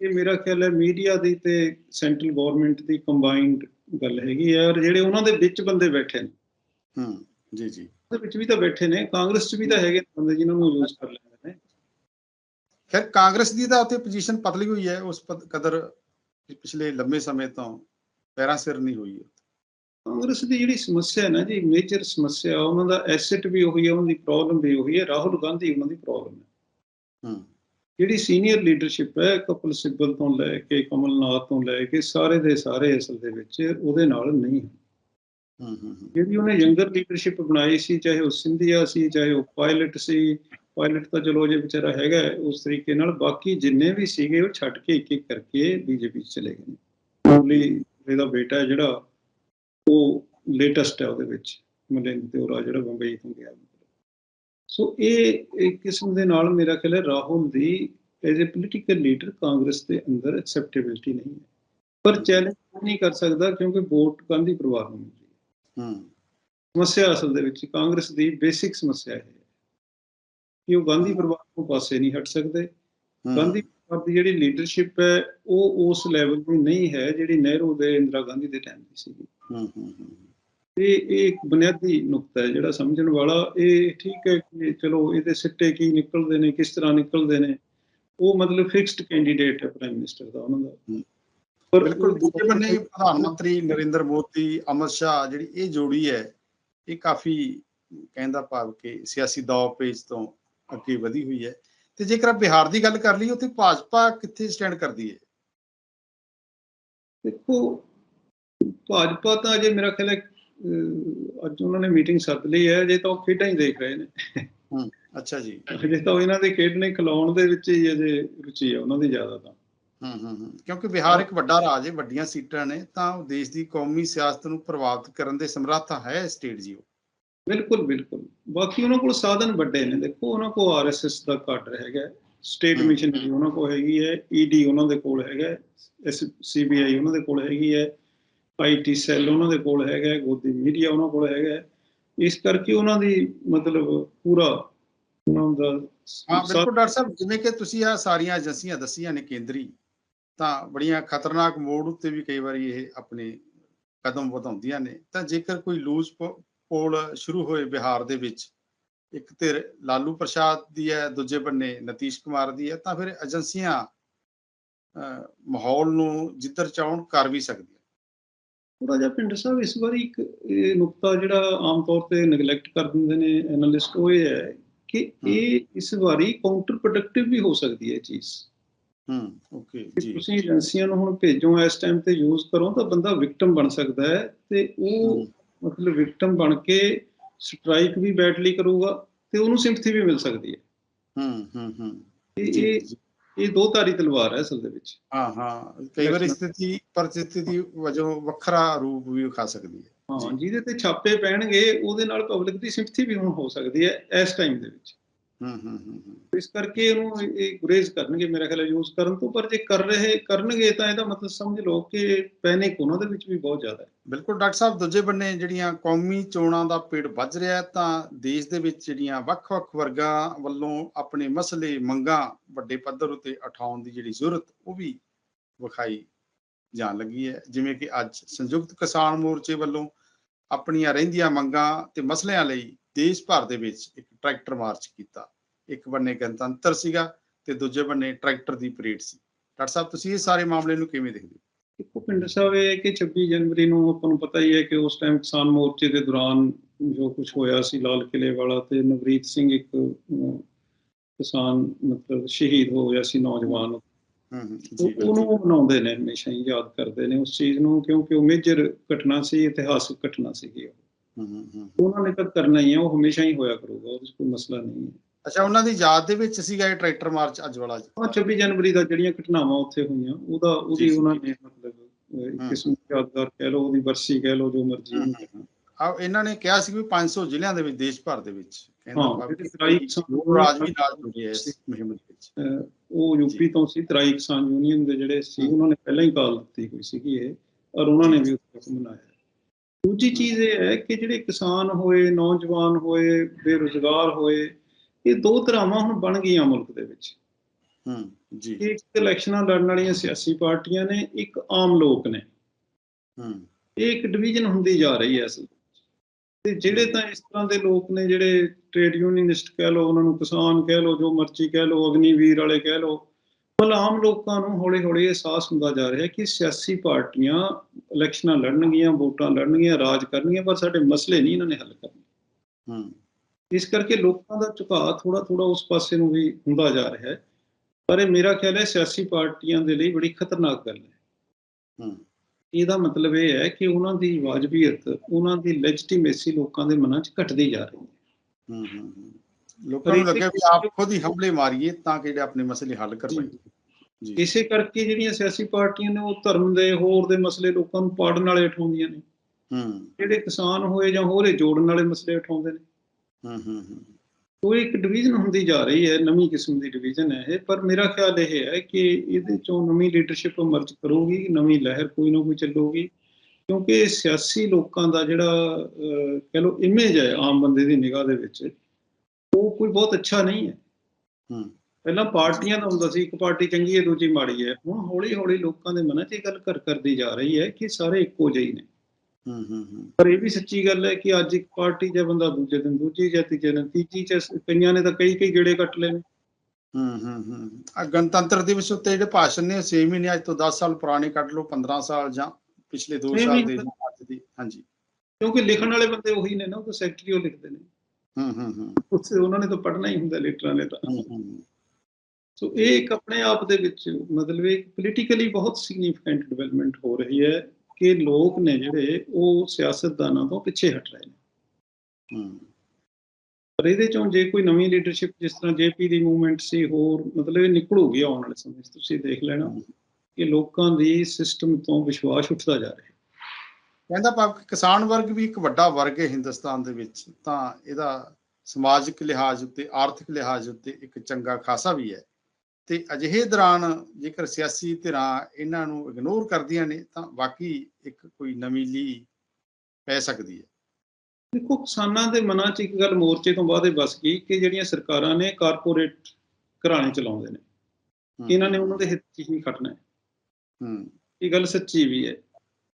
ਇਹ ਮੇਰਾ ਖਿਆਲ ਹੈ ਮੀਡੀਆ ਦੀ ਤੇ ਸੈਂਟਰਲ ਗਵਰਨਮੈਂਟ ਦੀ ਕੰਬਾਈਨਡ ਗੱਲ ਹੈਗੀ ਹੈ ਔਰ ਜਿਹੜੇ ਉਹਨਾਂ ਦੇ ਵਿੱਚ ਬੰਦੇ ਬੈਠੇ ਨੇ। ਹੂੰ ਜੀ ਜੀ। ਉਹਦੇ ਵਿੱਚ ਵੀ ਤਾਂ ਬੈਠੇ ਨੇ ਕਾਂਗਰਸ 'ਚ ਵੀ ਤਾਂ ਹੈਗੇ ਬੰਦੇ ਜਿਨ੍ਹਾਂ ਨੂੰ ਯੂਜ਼ ਕਰ ਲੈਂਦੇ ਨੇ। ਖੈਰ ਕਾਂਗਰਸ ਦੀ ਤਾਂ ਉੱਥੇ ਪੋਜੀਸ਼ਨ ਪਤਲੀ ਹੋਈ ਹੈ ਉਸ ਕਦਰ ਪਿਛਲੇ ਲੰਮੇ ਸਮੇਂ ਤੋਂ ਪੈਰਾਂ ਸਿਰ ਨਹੀਂ ਹੋਈ ਹੈ। ਕਾਂਗਰਸ ਦੀ ਜਿਹੜੀ ਸਮੱਸਿਆ ਹੈ ਨਾ ਜੀ ਮੇਜਰ ਸਮੱਸਿਆ ਉਹਨਾਂ ਦਾ ਐਸੈਟ ਵੀ ਉਹੀ ਹੈ ਉਹਨਾਂ ਦੀ ਪ੍ਰੋਬਲਮ ਵੀ ਉਹੀ ਹੈ ਰਾਹੁਲ ਗਾਂਧੀ ਉਹਨਾਂ ਦੀ ਪ੍ਰੋਬਲਮ ਹੂੰ। ਜਿਹੜੀ ਸੀਨੀਅਰ ਲੀਡਰਸ਼ਿਪ ਹੈ ਕਪਿਲ ਸਿੱਬਲ ਤੋਂ ਲੈ ਕੇ ਕਮਲਨਾਥ ਤੋਂ ਲੈ ਕੇ ਸਾਰੇ ਦੇ ਸਾਰੇ ਅਸਲ ਦੇ ਵਿੱਚ ਉਹਦੇ ਨਾਲ ਨਹੀਂ ਹੈ। ਹੂੰ ਜਿਹੜੀ ਉਹਨੇ ਯੰਗਰ ਲੀਡਰਸ਼ਿਪ ਬਣਾਈ ਸੀ ਚਾਹੇ ਉਹ ਸਿੰਧੀਆ ਸੀ ਚਾਹੇ ਉਹ ਪਾਇਲਟ ਸੀ ਪਾਇਲਟ ਤਾਂ ਚਲੋ ਜੇ ਵਿਚਾਰਾ ਹੈਗਾ ਉਸ ਤਰੀਕੇ ਨਾਲ ਬਾਕੀ ਜਿੰਨੇ ਵੀ ਸੀਗੇ ਉਹ ਛੱਡ ਕੇ ਇੱਕ ਇੱਕ ਕਰਕੇ ਬੀਜੇਪੀ ਚਲੇ ਗਏ ਨੇ। ਉਹਲੀ ਇਹਦਾ ਬੇਟਾ ਹੈ ਜਿਹੜਾ ਉਹ ਲੇਟੈਸਟ ਹੈ ਉਹਦੇ ਵਿੱਚ ਮਲਿੰਦ ਤਿਉਰਾ ਜਿਹੜਾ ਬੰਬਈ ਤੋਂ ਗਿਆ। ਸੋ ਇਹ ਕਿਸਮ ਦੇ ਨਾਲ ਮੇਰਾ ਖਿਆਲ ਹੈ ਰਾਹੁਲ ਦੀ as a political leader Congress ਦੇ ਅੰਦਰ ਐਕਸੈਪਟੇਬਿਲਟੀ ਨਹੀਂ ਹੈ। ਪਰ ਚੈਲੰਜ ਨਹੀਂ ਕਰ ਸਕਦਾ ਕਿਉਂਕਿ ਵੋਟ ਗਾਂਧੀ ਪਰਿਵਾਰ ਨੂੰ ਮਿਲ ਰਹੀ ਹੈ। ਹੂੰ। ਸਮੱਸਿਆ ਅਸਲ ਦੇ ਵਿੱਚ ਕਾਂਗਰਸ ਦੀ ਬੇਸਿਕ ਸਮੱਸਿਆ ਹੈ ਕਿ ਉਹ ਗਾਂਧੀ ਪਰਿਵਾਰ ਤੋਂ ਪਾਸੇ ਨਹੀਂ ਹਟ ਸਕਦੇ। ਗਾਂਧੀ ਪਰਿਵਾਰ ਦੀ ਜਿਹੜੀ ਲੀਡਰਸ਼ਿਪ ਹੈ ਉਹ ਉਸ ਲੈਵਲ ਦੀ ਨਹੀਂ ਹੈ ਜਿਹੜੀ ਨਹਿਰੂ ਦੇ ਇੰਦਰਾ ਗਾਂਧੀ ਦੇ ਟਾਈਮ ਦੀ ਸੀਗੀ। ਹੂੰ ਹੂੰ ਹੂੰ। ਇਹ ਇਹ ਇੱਕ ਬੁਨਿਆਦੀ ਨੁਕਤਾ ਹੈ ਜਿਹੜਾ ਸਮਝਣ ਵਾਲਾ ਇਹ ਠੀਕ ਹੈ ਕਿ ਚਲੋ ਇਹਦੇ ਸਿੱਟੇ ਕੀ ਨਿਕਲਦੇ ਨੇ ਕਿਸ ਤਰ੍ਹਾਂ ਨਿਕਲਦੇ ਨੇ ਉਹ ਮਤਲਬ ਫਿਕਸਡ ਕੈਂਡੀਡੇਟ ਹੈ ਪ੍ਰਾਈਮ ਮਿਨਿਸਟਰ ਦਾ ਉਹਨਾਂ ਦਾ। ਪਰ ਬਿਲਕੁਲ ਦੂਜੇ ਬੰਨੇ ਪ੍ਰਧਾਨ ਮੰਤਰੀ ਨਰਿੰਦਰ ਮੋਦੀ ਅਮਰ ਸ਼ਾਹ ਜਿਹੜੀ ਇਹ ਜੋੜੀ ਹੈ ਇਹ ਕਾਫੀ ਕਹਿੰਦਾ ਭਾਵ ਕਿ ਸਿਆਸੀ ਦੌਰ ਪੇਜ ਤੋਂ ਅੱਗੇ ਵਧੀ ਹੋਈ ਹੈ। ਤੇ ਜੇਕਰ ਬਿਹਾਰ ਦੀ ਗੱਲ ਕਰ ਲਈਏ ਉੱਥੇ ਭਾਜਪਾ ਕਿੱਥੇ ਸਟੈਂਡ ਕਰਦੀ ਹੈ? ਦੇਖੋ ਭਾਜਪਾ ਤਾਂ ਅਜੇ ਮੇਰਾ ਖਿਆਲ ਹੈ ਅੱਜ ਉਹਨਾਂ ਨੇ ਮੀਟਿੰਗ ਸੱਦ ਲਈ ਹੈ ਅਜੇ ਤਾਂ ਉਹ ਖੇਡਾਂ ਹੀ ਦੇਖ ਰਹੇ ਨੇ। ਅੱਛਾ ਜੀ। ਅਜੇ ਤਾਂ ਇਹਨਾਂ ਦੇ ਖੇਡਣੇ ਖਿਲਾਉਣ ਦੇ ਵਿੱਚ ਹੀ ਅਜੇ ਰੁਚੀ ਹੈ ਉਹਨਾਂ ਦੀ ਜ਼ਿਆਦਾ ਤਾਂ। ਹੂੰ ਹੂੰ ਹੂੰ ਕਿਉਂਕਿ ਬਿਹਾਰ ਇੱਕ ਵੱਡਾ ਰਾਜ ਹੈ ਵੱਡੀਆਂ ਸੀਟਾਂ ਨੇ ਤਾਂ ਉਹ ਦੇਸ਼ ਦੀ ਕੌਮੀ ਸਿਆਸਤ ਨੂੰ ਪ੍ਰਭਾਵਿਤ ਕਰਨ ਦੇ ਸਮਰੱਥ ਹੈ ਸਟੇਟ ਜੀ ਉਹ ਬਿਲਕੁਲ ਬਿਲਕੁਲ। ਬਾਕੀ ਉਹਨਾਂ ਕੋਲ ਸਾਧਨ ਵੱਡੇ ਨੇ। ਦੇਖੋ ਉਹਨਾਂ ਕੋਲ ਆਰਐਸਐਸ ਦਾ ਕਾਡਰ ਹੈਗਾ ਸਟੇਟ ਹਮ। ਮਿਸ਼ਨਰੀ ਉਹਨਾਂ ਕੋਲ ਹੈਗੀ ਹੈ ਈਡੀ ਉਹਨਾਂ ਦੇ ਕੋਲ ਹੈਗਾ ਐਸ ਸੀਬੀਆਈ ਉਹਨਾਂ ਦੇ ਕੋਲ ਹੈਗੀ ਹੈ ਆਈਟੀ ਸੈੱਲ ਉਹਨਾਂ ਦੇ ਕੋਲ ਹੈਗਾ ਗੋਦੀ ਮੀਡੀਆ ਉਹਨਾਂ ਕੋਲ ਹੈਗਾ। ਇਸ ਕਰਕੇ ਉਹਨਾਂ ਦੀ ਮਤਲਬ ਪੂਰਾ ਉਹਨਾਂ ਦਾ ਹਾਂ ਬਿਲਕੁਲ ਡਾਕਟਰ ਸਾਹਿਬ ਜਿਵੇਂ ਕਿ ਤੁਸੀਂ ਆ ਸਾਰੀਆਂ ਏਜੰਸੀਆਂ ਦੱਸੀਆਂ ਨੇ ਕੇਂਦਰੀ ਤਾਂ ਬੜੀਆਂ ਖਤਰਨਾਕ ਮੋੜ ਉੱਤੇ ਵੀ ਕਈ ਵਾਰੀ ਇਹ ਆਪਣੇ ਕਦਮ ਵਧਾਉਂਦੀਆਂ ਨੇ ਤਾਂ ਜੇਕਰ ਕੋਈ ਲੂਜ਼ ਪੋਲ ਸ਼ੁਰੂ ਹੋਏ ਬਿਹਾਰ ਦੇ ਵਿੱਚ ਇੱਕ ਧਿਰ ਲਾਲੂ ਪ੍ਰਸ਼ਾਦ ਦੀ ਹੈ ਦੂਜੇ ਬੰਨੇ ਨਤੀਸ਼ ਕੁਮਾਰ ਦੀ ਹੈ ਤਾਂ ਫਿਰ ਏਜੰਸੀਆਂ ਮਾਹੌਲ ਨੂੰ ਜਿੱਧਰ ਚਾਹਣ ਕਰ ਵੀ ਸਕਦੀਆਂ ਜਿਹਾ ਪਿੰਡ ਸਾਹਿਬ ਇਸ ਵਾਰੀ ਇੱਕ ਇਹ ਨੁਕਤਾ ਜਿਹੜਾ ਆਮ ਤੌਰ ਤੇ ਨੈਗਲੈਕਟ ਕਰ ਦਿੰਦੇ ਨੇ ਐਨਾਲਿਸਟ ਉਹ ਇਹ ਹੈ ਕਿ ਇਹ ਇਸ ਵਾਰੀ ਕਾਊਂਟਰ ਪ੍ਰੋਡਕਟਿਵ ਵੀ ਹੋ ਸਕਦੀ ਹੈ ਚੀਜ਼। ਹੂੰ ਓਕੇ ਜੀ ਤੁਸੀਂ ਏਜੰਸੀਆਂ ਨੂੰ ਹੁਣ ਭੇਜੋ ਇਸ ਟਾਈਮ ਤੇ ਯੂਜ਼ ਕਰੋ ਤਾਂ ਬੰਦਾ ਵਿਕਟਮ ਬਣ ਸਕਦਾ ਹੈ ਤੇ ਉਹ ਮਤਲਬ ਵਿਕਟਮ ਬਣ ਕੇ ਸਟ੍ਰਾਈਕ ਵੀ ਬੈਟਲੀ ਕਰੂਗਾ ਤੇ ਉਹਨੂੰ ਸਿੰਪਥੀ ਵੀ ਮਿਲ ਸਕਦੀ ਹੈ। ਹੂੰ ਹੂੰ ਹੂੰ। ਇਹ ਇਹ ਦੋ ਧਾਰੀ ਤਲਵਾਰ ਹੈ ਅਸਲ ਦੇ ਵਿੱਚ। ਹਾਂ ਹਾਂ। ਕਈ ਵਾਰ ਸਥਿਤੀ ਪਰਿਸਥਿਤੀ ਵਜੋਂ ਵੱਖਰਾ ਰੂਪ ਵੀ ਵਿਖਾ ਸਕਦੀ ਹੈ। ਹਾਂ ਜਿਹਦੇ ਤੇ ਛਾਪੇ ਪੈਣਗੇ ਉਹਦੇ ਨਾਲ ਪਬਲਿਕ ਦੀ ਸਿੰਪਥੀ ਵੀ ਹੁਣ ਹੋ ਸਕਦੀ ਹੈ ਇਸ ਟਾਈਮ ਦੇ ਵਿੱਚ। ਹੂੰ ਹੂੰ ਇਸ ਕਰਕੇ ਇਹਨੂੰ ਇਹ- ਇਹ ਗੁਰੇਜ਼ ਕਰਨਗੇ ਮੇਰਾ ਖਿਆਲ ਯੂਜ਼ ਕਰਨ ਤੋਂ ਪਰ ਜੇ ਕਰ ਰਹੇ ਕਰਨਗੇ ਤਾਂ ਇਹਦਾ ਮਤਲਬ ਸਮਝ ਲਓ ਕਿ ਪੈਨਿਕ ਉਹਨਾਂ ਦੇ ਵਿੱਚ ਵੀ ਬਹੁਤ ਜ਼ਿਆਦਾ ਹੈ। ਬਿਲਕੁਲ ਡਾਕਟਰ ਸਾਹਿਬ ਦੂਜੇ ਬੰਨੇ ਜਿਹੜੀਆਂ ਕੌਮੀ ਚੋਣਾਂ ਦਾ ਪੇੜ ਵੱਜ ਰਿਹਾ ਹੈ ਤਾਂ ਦੇਸ਼ ਦੇ ਵਿੱਚ ਜਿਹੜੀਆਂ ਵੱਖ-ਵੱਖ ਵਰਗਾਂ ਵੱਲੋਂ ਆਪਣੇ ਮਸਲੇ ਮੰਗਾਂ ਵੱਡੇ ਪੱਧਰ ਉਤੇ ਉਠਾਉਣ ਦੀ ਜਿਹੜੀ ਜ਼ਰੂਰਤ ਉਹ ਵੀ ਵਿਖਾਈ ਜਾਣ ਲੱਗੀ ਹੈ। ਜਿਵੇਂ ਕਿ ਅੱਜ ਸੰਯੁਕਤ ਕਿਸਾਨ ਮੋਰਚੇ ਵੱਲੋਂ ਆਪਣੀਆਂ ਰਹਿੰਦੀਆਂ ਮੰਗਾਂ ਤੇ ਮਸਲਿਆਂ ਲਈ ਦੇਸ਼ ਭਰ ਦੇ ਵਿੱਚ ਇੱਕ ਟਰੈਕਟਰ ਮਾਰਚ ਕੀਤਾ। ਇੱਕ ਬੰਨੇ ਗਣਤੰਤਰ ਸੀਗਾ ਤੇ ਦੂਜੇ ਬੰਨੇ ਟਰੈਕਟਰ ਦੀ ਪਰੇਡ ਸੀ। ਡਾਕਟਰ ਸਾਹਿਬ ਤੁਸੀਂ ਇਹ ਸਾਰੇ ਮਾਮਲੇ ਨੂੰ ਕਿਵੇਂ ਦੇਖਦੇ ਹੋ? ਇੱਕੋ ਪਿੰਡ ਸਾਹਿਬ ਇਹ ਕਿ 26 ਜਨਵਰੀ ਨੂੰ ਆਪਾਂ ਨੂੰ ਪਤਾ ਹੀ ਹੈ ਕਿ ਉਸ ਟਾਈਮ ਕਿਸਾਨ ਮੋਰਚੇ ਦੇ ਦੌਰਾਨ ਜੋ ਕੁਝ ਹੋਇਆ ਸੀ ਲਾਲ ਕਿਲੇ ਵਾਲਾ ਤੇ ਨਵਰੀਤ ਸਿੰਘ ਇੱਕ ਕਿਸਾਨ ਮਤਲਬ ਸ਼ਹੀਦ ਹੋ ਗਿਆ ਸੀ ਨੌਜਵਾਨ। ਹੂੰ ਹੂੰ ਉਹ- ਜੀ ਬਿਲਕੁਲ। ਉਹਨੂੰ ਮਨਾਉਂਦੇ ਨੇ ਹਮੇਸ਼ਾ ਹੀ ਯਾਦ ਕਰਦੇ ਨੇ ਉਸ ਚੀਜ਼ ਨੂੰ ਕਿਉਂਕਿ ਉਹ ਮੇਜਰ ਘਟਨਾ ਸੀ ਇਤਿਹਾਸਕ ਘਟਨਾ ਸੀਗੀ ਉਹ। ਹੂੰ ਹੂੰ ਹੂੰ। ਉਹਨਾਂ ਨੇ ਤਾਂ ਕਰਨਾ ਹੀ ਹੈ ਉਹ ਹਮੇਸ਼ਾ ਹੀ ਹੋਇਆ ਕਰੂਗਾ ਉਹਦੇ ਕੋਈ ਮਸਲਾ ਨਹੀਂ ਹੈ। ਅੱਛਾ ਉਹਨਾਂ ਦੀ ਯਾਦ ਦੇ ਵਿੱਚ ਸੀਗਾ ਇਹ ਟਰੈਕਟਰ ਮਾਰਚ ਅੱਜ ਵਾਲਾ ਉਹ 26 ਜਨਵਰੀ ਦਾ ਜਿਹੜੀਆਂ ਘਟਨਾਵਾਂ ਉੱਥੇ ਹੋਈਆਂ ਉਹਦਾ ਉਹਦੀ ਜੀ, ਜੀ। ਉਹਨਾਂ ਨੇ ਮਤਲਬ ਇੱਕ। ਕਿਸਮ ਦੀ ਯਾਦਗਾਰ ਕਹਿ ਲਓ ਉਹਦੀ ਵਰਸੀ ਕਹਿ ਲਓ ਜੋ ਮਰਜ਼ੀ ਆ ਇਹਨਾਂ ਨੇ ਕਿਹਾ ਸੀ ਵੀ 500 ਜ਼ਿਲ੍ਹਿਆਂ ਦੇ ਵਿੱਚ ਦੇਸ਼ ਭਰ ਦੇ ਵਿੱਚ ਕਹਿੰਦਾ ਹਾਂ, ਬਾਕੀ ਜਿਹੜੇ ਤਰਾਈ ਹੋਰ ਰਾਜ ਵੀ ਨਾਲ ਜੁੜੇ ਆ ਇਸ ਮੁਹਿੰਮ ਦੇ ਵਿੱਚ। ਅਹ ਉਹ ਯੂਪੀ ਤੋਂ ਸੀ ਤਰਾਈ ਕਿਸਾਨ ਯੂਨੀਅਨ ਦੇ ਜਿਹੜੇ ਸੀ ਉਹਨਾਂ ਨੇ ਪਹਿਲਾਂ ਹੀ ਕਾਲ ਦਿੱਤੀ ਹੋਈ ਸੀਗੀ ਇਹ ਔਰ ਉਹਨਾਂ ਨੇ ਵੀ ਉਸ ਨੂੰ ਮਨਾਇਆ। ਦੂਜੀ ਚੀਜ਼ ਇਹ ਹੈ ਕਿ ਜਿਹੜੇ ਕਿਸਾਨ ਹੋਏ ਨੌਜਵਾਨ ਹੋਏ ਬੇਰੁਜ਼ਗਾਰ ਹੋਏ ਇਹ ਦੋ ਧਰਾਵਾਂ ਹੁਣ ਬਣ ਗਈਆਂ ਮੁਲਕ ਦੇ ਵਿੱਚ। ਹੂੰ ਜੀ। ਇੱਕ ਇਲੈਕਸ਼ਨਾਂ ਲੜਨ ਵਾਲੀਆਂ ਸਿਆਸੀ ਪਾਰਟੀਆਂ ਨੇ ਇੱਕ ਆਮ ਲੋਕ ਨੇ। ਹੂੰ। ਇਹ ਇੱਕ ਡਿਵੀਜ਼ਨ ਹੁੰਦੀ ਜਾ ਰਹੀ ਹੈ ਅਸਲ। ਤੇ ਜਿਹੜੇ ਤਾਂ ਇਸ ਤਰ੍ਹਾਂ ਦੇ ਲੋਕ ਨੇ ਜਿਹੜੇ ਟ੍ਰੇਡ ਯੂਨੀਅਨਿਸਟ ਕਹਿ ਲਓ ਉਹਨਾਂ ਨੂੰ ਕਿਸਾਨ ਕਹਿ ਲਓ ਜੋ ਮਰਜ਼ੀ ਕਹਿ ਲਓ ਅਗਨੀਵੀਰ ਵਾਲੇ ਕਹਿ ਲਓ ਮਤਲਬ ਆਮ ਲੋਕਾਂ ਨੂੰ ਹੌਲੀ-ਹੌਲੀ ਅਹਿਸਾਸ ਹੁੰਦਾ ਜਾ ਰਿਹਾ ਹੈ ਕਿ ਸਿਆਸੀ ਪਾਰਟੀਆਂ ਇਲੈਕਸ਼ਨਾਂ ਲੜਨਗੀਆਂ ਵੋਟਾਂ ਲੜਨਗੀਆਂ ਰਾਜ ਕਰਨਗੀਆਂ ਪਰ ਸਾਡੇ ਮਸਲੇ ਨਹੀਂ ਇਹਨਾਂ ਨੇ ਹੱਲ ਕਰਨੇ। ਹੂੰ। ਇਸ ਕਰਕੇ ਲੋਕਾਂ ਦਾ ਝੁਕਾਅ ਥੋੜਾ-ਥੋੜਾ ਉਸ ਪਾਸੇ ਨੂੰ ਵੀ ਹੁੰਦਾ ਜਾ ਰਿਹਾ ਹੈ। ਪਰ ਇਹ ਮੇਰਾ ਖਿਆਲ ਹੈ ਸਿਆਸੀ ਪਾਰਟੀਆਂ ਦੇ ਲਈ ਬੜੀ ਖਤਰਨਾਕ ਗੱਲ ਹੈ। ਹੂੰ। ਇਹਦਾ ਮਤਲਬ ਇਹ ਹੈ ਕਿ ਉਹਨਾਂ ਦੀ ਵਾਜਬੀਅਤ ਉਹਨਾਂ ਦੀ ਲੈਜੀਟੀਮੇਸੀ ਲੋਕਾਂ ਦੇ ਮਨਾਂ 'ਚ ਘਟਦੀ ਜਾ ਰਹੀ ਹੂੰ ਹੂੰ ਹੂੰ। ਲੋਕਾਂ ਨੂੰ ਲੱਗਿਆ ਵੀ ਆਪ ਖੁਦ ਹੀ ਹਮਲੇ ਮਾਰੀਏ ਤਾਂ ਕਿ ਜਿਹੜੇ ਆਪਣੇ ਮਸਲੇ ਹੱਲ ਕਰ ਜੀ। ਇਸੇ ਕਰਕੇ ਜਿਹੜੀਆਂ ਸਿਆਸੀ ਪਾਰਟੀਆਂ ਨੇ ਉਹ ਧਰਮ ਦੇ ਹੋਰ ਦੇ ਮਸਲੇ ਲੋਕਾਂ ਨੂੰ ਪਾੜਨ ਵਾਲੇ ਉਠਾਉਂਦੀਆਂ ਨੇ। ਹੂੰ। ਜਿਹੜੇ ਕਿਸਾਨ ਹੋਏ ਜਾਂ ਹੋਰੇ ਜੋੜਨ ਵਾਲੇ ਮਸਲੇ ਉਠਾਉਂਦੇ ਨੇ। ਹੂੰ ਹੂੰ ਹੂੰ। ਉਹ ਇੱਕ ਡਿਵੀਜ਼ਨ ਹੁੰਦੀ ਜਾ ਰਹੀ ਹੈ ਨਵੀਂ ਕਿਸਮ ਦੀ ਡਿਵੀਜ਼ਨ ਹੈ ਇਹ। ਪਰ ਮੇਰਾ ਖਿਆਲ ਇਹ ਹੈ ਕਿ ਇਹਦੇ ਚੋਂ ਨਵੀਂ ਲੀਡਰਸ਼ਿਪ ਇਮਰਜ ਕਰੂਗੀ ਨਵੀਂ ਲਹਿਰ ਕੋਈ ਨਾ ਕੋਈ ਚੱਲੂਗੀ। ਕਿਉਂਕਿ ਸਿਆਸੀ ਲੋਕਾਂ ਦਾ ਜਿਹੜਾ ਕਹਿ ਲਓ ਇਮੇਜ ਹੈ ਆਮ ਬੰਦੇ ਦੀ ਨਿਗਾਹ ਦੇ ਵਿੱਚ ਉਹ ਕੋਈ ਬਹੁਤ ਅੱਛਾ ਨਹੀਂ ਹੈ। ਹੂੰ। ਪਹਿਲਾਂ ਪਾਰਟੀਆਂ ਦਾ ਹੁੰਦਾ ਸੀ ਇੱਕ ਪਾਰਟੀ ਚੰਗੀ ਹੈ ਦੂਜੀ ਮਾੜੀ ਹੈ। ਹੁਣ ਹੌਲੀ ਹੌਲੀ ਲੋਕਾਂ ਦੇ ਮਨਾਂ 'ਚ ਇਹ ਗੱਲ ਕਰ ਕਰਦੀ ਜਾ ਰਹੀ ਹੈ ਕਿ ਸਾਰੇ ਇੱਕੋ ਜਿਹੇ ਹੀ ਨੇ। ਹੂੰ ਹੂੰ ਹੂੰ। ਪਰ ਇਹ ਵੀ ਸੱਚੀ ਗੱਲ ਹੈ ਕਿ ਅੱਜ ਇੱਕ ਪਾਰਟੀ ਜਾਂ ਬੰਦਾ ਦੂਜੇ ਦਿਨ ਦੂਜੀ ਜਾਂ ਤੀਜੇ ਦਿਨ ਤੀਜੀ ਚ ਕਈਆਂ ਨੇ ਤਾਂ ਕਈ ਕਈ ਗੇੜੇ ਕੱਟ ਲਏ ਨੇ। ਹੂੰ ਹੂੰ ਹੂੰ। ਆ ਗਣਤੰਤਰ ਦਿਵਸ ਉੱਤੇ ਜਿਹੜੇ ਭਾਸ਼ਣ ਨੇ 6 ਮਹੀਨੇ ਅੱਜ ਤੋਂ 10 ਸਾਲ ਪੁਰਾਣੇ ਕੱਢ ਲਓ 15 ਸਾਲ ਜਾਂ ਪਿਛਲੇ 2 ਨਹੀਂ, ਸਾਲ ਦੇ ਅੱਜ ਦੀ। ਹਾਂਜੀ। ਕਿਉਂਕਿ ਲਿਖਣ ਵਾਲੇ ਬੰਦੇ ਉਹੀ ਨੇ ਨਾ ਉਹ ਤਾਂ ਸੈਕਟਰੀ ਉਹ ਲਿਖਦੇ ਨੇ। ਹੂੰ ਹੂੰ ਉੱਥੇ ਉਹਨਾਂ ਨੇ ਤਾਂ ਪੜ੍ਹਨਾ ਹੀ ਹੁੰਦਾ ਲੀਡਰਾਂ ਨੇ ਤਾਂ ਸੋ ਇਹ ਇੱਕ ਆਪਣੇ ਆਪ ਦੇ ਵਿੱਚ ਮਤਲਬ ਇੱਕ ਪੋਲੀਟੀਕਲੀ ਬਹੁਤ ਸਿਗਨੀਫੀਕੈਂਟ ਡਿਵੈਲਪਮੈਂਟ ਹੋ ਰਹੀ ਹੈ ਕਿ ਲੋਕ ਨੇ ਜਿਹੜੇ ਉਹ ਸਿਆਸਤਦਾਨਾਂ ਤੋਂ ਪਿੱਛੇ ਹਟ ਰਹੇ ਨੇ। ਹੂੰ। ਪਰ ਇਹਦੇ ਚੋਂ ਜੇ ਕੋਈ ਨਵੀਂ ਲੀਡਰਸ਼ਿਪ ਜਿਸ ਤਰ੍ਹਾਂ ਜੇਪੀ ਦੀ ਮੂਵਮੈਂਟ ਸੀ ਹੋਰ ਮਤਲਬ ਇਹ ਨਿਕਲੂਗੀ ਆਉਣ ਵਾਲੇ ਸਮੇਂ ਤੁਸੀਂ ਦੇਖ ਲੈਣਾ ਕਿ ਲੋਕਾਂ ਦੀ ਸਿਸਟਮ ਤੋਂ ਵਿਸ਼ਵਾਸ ਉੱਠਦਾ ਜਾ ਰਿਹਾ। ਹੈ ਕਹਿੰਦਾ ਭਾਵ ਕਿ ਕਿਸਾਨ ਵਰਗ ਵੀ ਇੱਕ ਵੱਡਾ ਵਰਗ ਹੈ ਹਿੰਦੁਸਤਾਨ ਦੇ ਵਿੱਚ ਤਾਂ ਇਹਦਾ ਸਮਾਜਿਕ ਲਿਹਾਜ਼ ਉੱਤੇ ਆਰਥਿਕ ਲਿਹਾਜ਼ ਉੱਤੇ ਇੱਕ ਚੰਗਾ ਖਾਸਾ ਵੀ ਹੈ। ਤੇ ਅਜਿਹੇ ਦੌਰਾਨ ਜੇਕਰ ਸਿਆਸੀ ਧਿਰਾਂ ਇਹਨਾਂ ਨੂੰ ਇਗਨੋਰ ਕਰਦੀਆਂ ਨੇ ਤਾਂ ਬਾਕੀ ਇੱਕ ਕੋਈ ਨਵੀਂ ਲੀ ਪੈ ਸਕਦੀ ਹੈ। ਦੇਖੋ ਕਿਸਾਨਾਂ ਦੇ ਮਨਾਂ 'ਚ ਇੱਕ ਗੱਲ ਮੋਰਚੇ ਤੋਂ ਬਾਅਦ ਇਹ ਬਸ ਗਈ ਕਿ ਜਿਹੜੀਆਂ ਸਰਕਾਰਾਂ ਨੇ ਕਾਰਪੋਰੇਟ ਘਰਾਣੇ ਚਲਾਉਂਦੇ ਨੇ ਇਹਨਾਂ ਨੇ ਉਹਨਾਂ ਦੇ ਹਿੱਤ 'ਚ ਹੀ ਖਟਣਾ ਹੈ। ਹੂੰ। ਇਹ ਗੱਲ ਸੱਚੀ ਵੀ ਹੈ।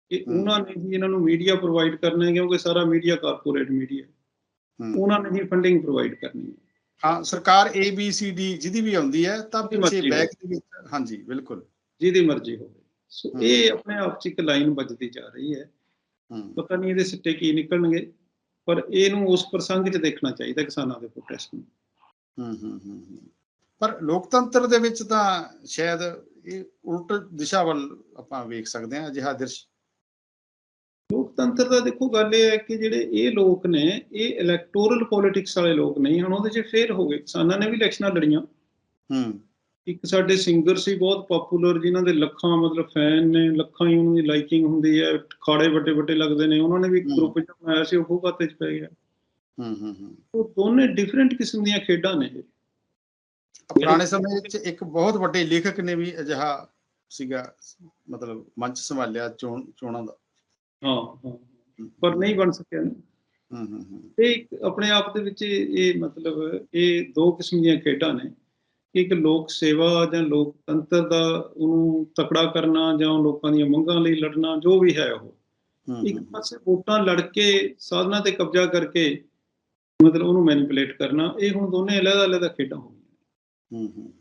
ਕਿ। ਉਹਨਾਂ ਨੇ ਹੀ ਇਹਨਾਂ ਨੂੰ ਮੀਡੀਆ ਪ੍ਰੋਵਾਈਡ ਕਰਨਾ ਹੈ ਕਿਉਂਕਿ ਸਾਰਾ ਮੀਡੀਆ ਕਾਰਪੋਰੇਟ ਮੀਡੀਆ ਉਹਨਾਂ ਨੇ ਹੀ ਫੰਡਿੰਗ ਪ੍ਰੋਵਾਈਡ ਕਰਨੀ ਹੈ। ਹਾਂ ਸਰਕਾਰ ਏ ਬੀ ਸੀ ਡੀ ਜਿਹਦੀ ਵੀ ਆਉਂਦੀ ਹੈ ਤਾਂ ਪਿੱਛੇ ਬੈਕ ਦੇ ਵਿੱਚ ਹਾਂਜੀ ਬਿਲਕੁਲ। ਜਿਹਦੀ ਮਰਜ਼ੀ ਹੋਵੇ। ਸੋ। ਇਹ ਆਪਣੇ ਆਪ 'ਚ ਇੱਕ ਲਾਈਨ ਵੱਜਦੀ ਜਾ ਰਹੀ ਹੈ। ਪਤਾ ਨਹੀਂ ਇਹਦੇ ਸਿੱਟੇ ਕੀ ਨਿਕਲਣਗੇ ਪਰ ਇਹਨੂੰ ਉਸ ਪ੍ਰਸੰਗ 'ਚ ਦੇਖਣਾ ਚਾਹੀਦਾ ਕਿਸਾਨਾਂ ਦੇ ਪ੍ਰੋਟੈਸਟ ਨੂੰ। ਹੂੰ ਹੂੰ ਹੂੰ ਹੂੰ। ਪਰ ਲੋਕਤੰਤਰ ਦੇ ਵਿੱਚ ਤਾਂ ਸ਼ਾਇਦ ਇਹ ਉਲਟ ਦਿਸ਼ਾ ਵੱਲ ਆਪਾਂ ਵੇਖ ਸਕਦੇ ਹਾਂ ਅਜਿਹਾ ਦ੍ਰਿਸ਼ ਲੋਕਤੰਤਰ ਦਾ ਦੇਖੋ ਗੱਲ ਇਹ ਹੈ ਕਿ ਜਿਹੜੇ ਇਹ ਲੋਕ ਨੇ ਇਹ ਇਲੈਕਟੋਰਲ ਪੋਲਿਟਿਕਸ ਵਾਲੇ ਲੋਕ ਨਹੀਂ ਹੁਣ ਉਹਦੇ 'ਚ ਫੇਰ ਹੋ ਗਏ। ਕਿਸਾਨਾਂ ਨੇ ਵੀ ਇਲੈਕਸ਼ਨਾਂ ਲੜੀਆਂ। ਹੂੰ। ਇੱਕ ਸਾਡੇ ਸਿੰਗਰ ਸੀ ਬਹੁਤ ਪਪੂਲਰ ਜਿਨ੍ਹਾਂ ਦੇ ਲੱਖਾਂ ਮਤਲਬ ਫੈਨ ਨੇ ਲੱਖਾਂ ਹੀ ਉਹਨਾਂ ਦੀ ਲਾਈਕਿੰਗ ਹੁੰਦੀ ਹੈ ਖਾੜੇ ਵੱਡੇ ਵੱਡੇ ਲੱਗਦੇ ਨੇ ਉਹਨਾਂ ਨੇ ਵੀ। ਗਰੁੱਪ ਜਿਹਾ ਬਣਾਇਆ ਸੀ ਉਹ ਖਾਤੇ 'ਚ ਪੈ ਗਿਆ। ਹੂੰ ਹੂੰ ਹੂੰ। ਉਹ ਦੋਨੇ ਡਿਫਰੈਂਟ ਕਿਸਮ ਦੀਆਂ ਖੇਡਾਂ ਨੇ ਇਹ। ਪੁਰਾਣੇ ਸਮੇਂ ਵਿੱਚ ਇੱਕ ਬਹੁਤ ਵੱਡੇ ਲੇਖਕ ਨੇ ਵੀ ਅਜਿਹਾ ਸੀਗਾ ਮਤਲਬ ਮੰਚ ਸੰਭਾਲਿਆ ਚੋਣਾਂ ਦਾ। ਹਾਂ ਹਾਂ ਪਰ ਨਹੀਂ ਬਣ ਸਕਿਆ ਹੂੰ ਹੂੰ ਇੱਕ ਆਪਣੇ ਆਪ ਦੇ ਵਿੱਚ ਇਹ ਮਤਲਬ ਇਹ ਦੋ ਕਿਸਮ ਦੀਆਂ ਖੇਡਾਂ ਨੇ। ਇੱਕ ਲੋਕ ਸੇਵਾ ਜਾਂ ਲੋਕਤੰਤਰ ਦਾ ਉਹਨੂੰ ਤਕੜਾ ਕਰਨਾ ਜਾਂ ਲੋਕਾਂ ਦੀਆਂ ਮੰਗਾਂ ਲਈ ਲੜਨਾ ਜੋ ਵੀ ਹੈ ਉਹ। ਇੱਕ ਪਾਸੇ ਵੋਟਾਂ ਲੜ ਕੇ ਸਾਧਨਾਂ ਤੇ ਕਬਜ਼ਾ ਕਰਕੇ ਮਤਲਬ ਉਹਨੂੰ ਮੈਨੀਪੂਲੇਟ ਕਰਨਾ ਇਹ ਹੁਣ ਦੋਨੇ ਅਲੱਗ-ਅਲੱਗ ਖੇਡਾਂ ਹੋ ਗਈਆਂ। ਹੂੰ ਹੂੰ।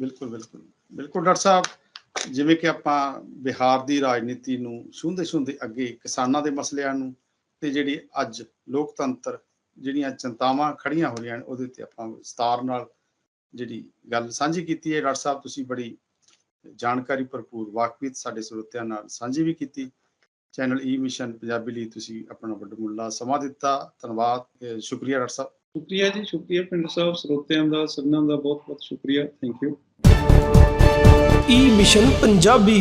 ਬਿਲਕੁਲ ਬਿਲਕੁਲ। ਬਿਲਕੁਲ ਡਾਕਟਰ ਸਾਹਿਬ ਜਿਵੇਂ ਕਿ ਆਪਾਂ ਬਿਹਾਰ ਦੀ ਰਾਜਨੀਤੀ ਨੂੰ ਛੂੰਹਦੇ ਛੂੰਹਦੇ ਅੱਗੇ ਕਿਸਾਨਾਂ ਦੇ ਮਸਲਿਆਂ ਨੂੰ ਤੇ ਜਿਹੜੀ ਅੱਜ ਲੋਕਤੰਤਰ ਜਿਹੜੀਆਂ ਚਿੰਤਾਵਾਂ ਖੜੀਆਂ ਹੋ ਰਹੀਆਂ ਨੇ, ਉਹਦੇ ਤੇ ਆਪਾਂ ਵਿਸਤਾਰ ਨਾਲ ਜਿਹੜੀ ਗੱਲ ਸਾਂਝੀ ਕੀਤੀ ਹੈ। ਡਾਕਟਰ ਸਾਹਿਬ, ਤੁਸੀਂ ਬੜੀ ਜਾਣਕਾਰੀ ਭਰਪੂਰ ਵਾਕਫੀਅਤ ਸਾਡੇ ਸਰੋਤਿਆਂ ਨਾਲ ਸਾਂਝੀ ਵੀ ਕੀਤੀ। Channel e E mission Punjabi ਲਈ ਤੁਸੀਂ ਆਪਣਾ ਵੱਡਮੁੱਲਾ ਸਮਾਂ ਦਿੱਤਾ। ਧੰਨਵਾਦ ਸ਼ੁਕਰੀਆ ਡਾਕਟਰ ਸਾਹਿਬ। ਸ਼ੁਕਰੀਆ ਜੀ, ਸ਼ੁਕਰੀਆ ਪਿੰਡ ਸਾਹਿਬ, ਸਰੋਤਿਆਂ ਦਾ, ਸਭਨਾਂ ਦਾ ਬਹੁਤ ਬਹੁਤ ਸ਼ੁਕਰੀਆ। Thank you E mission Punjabi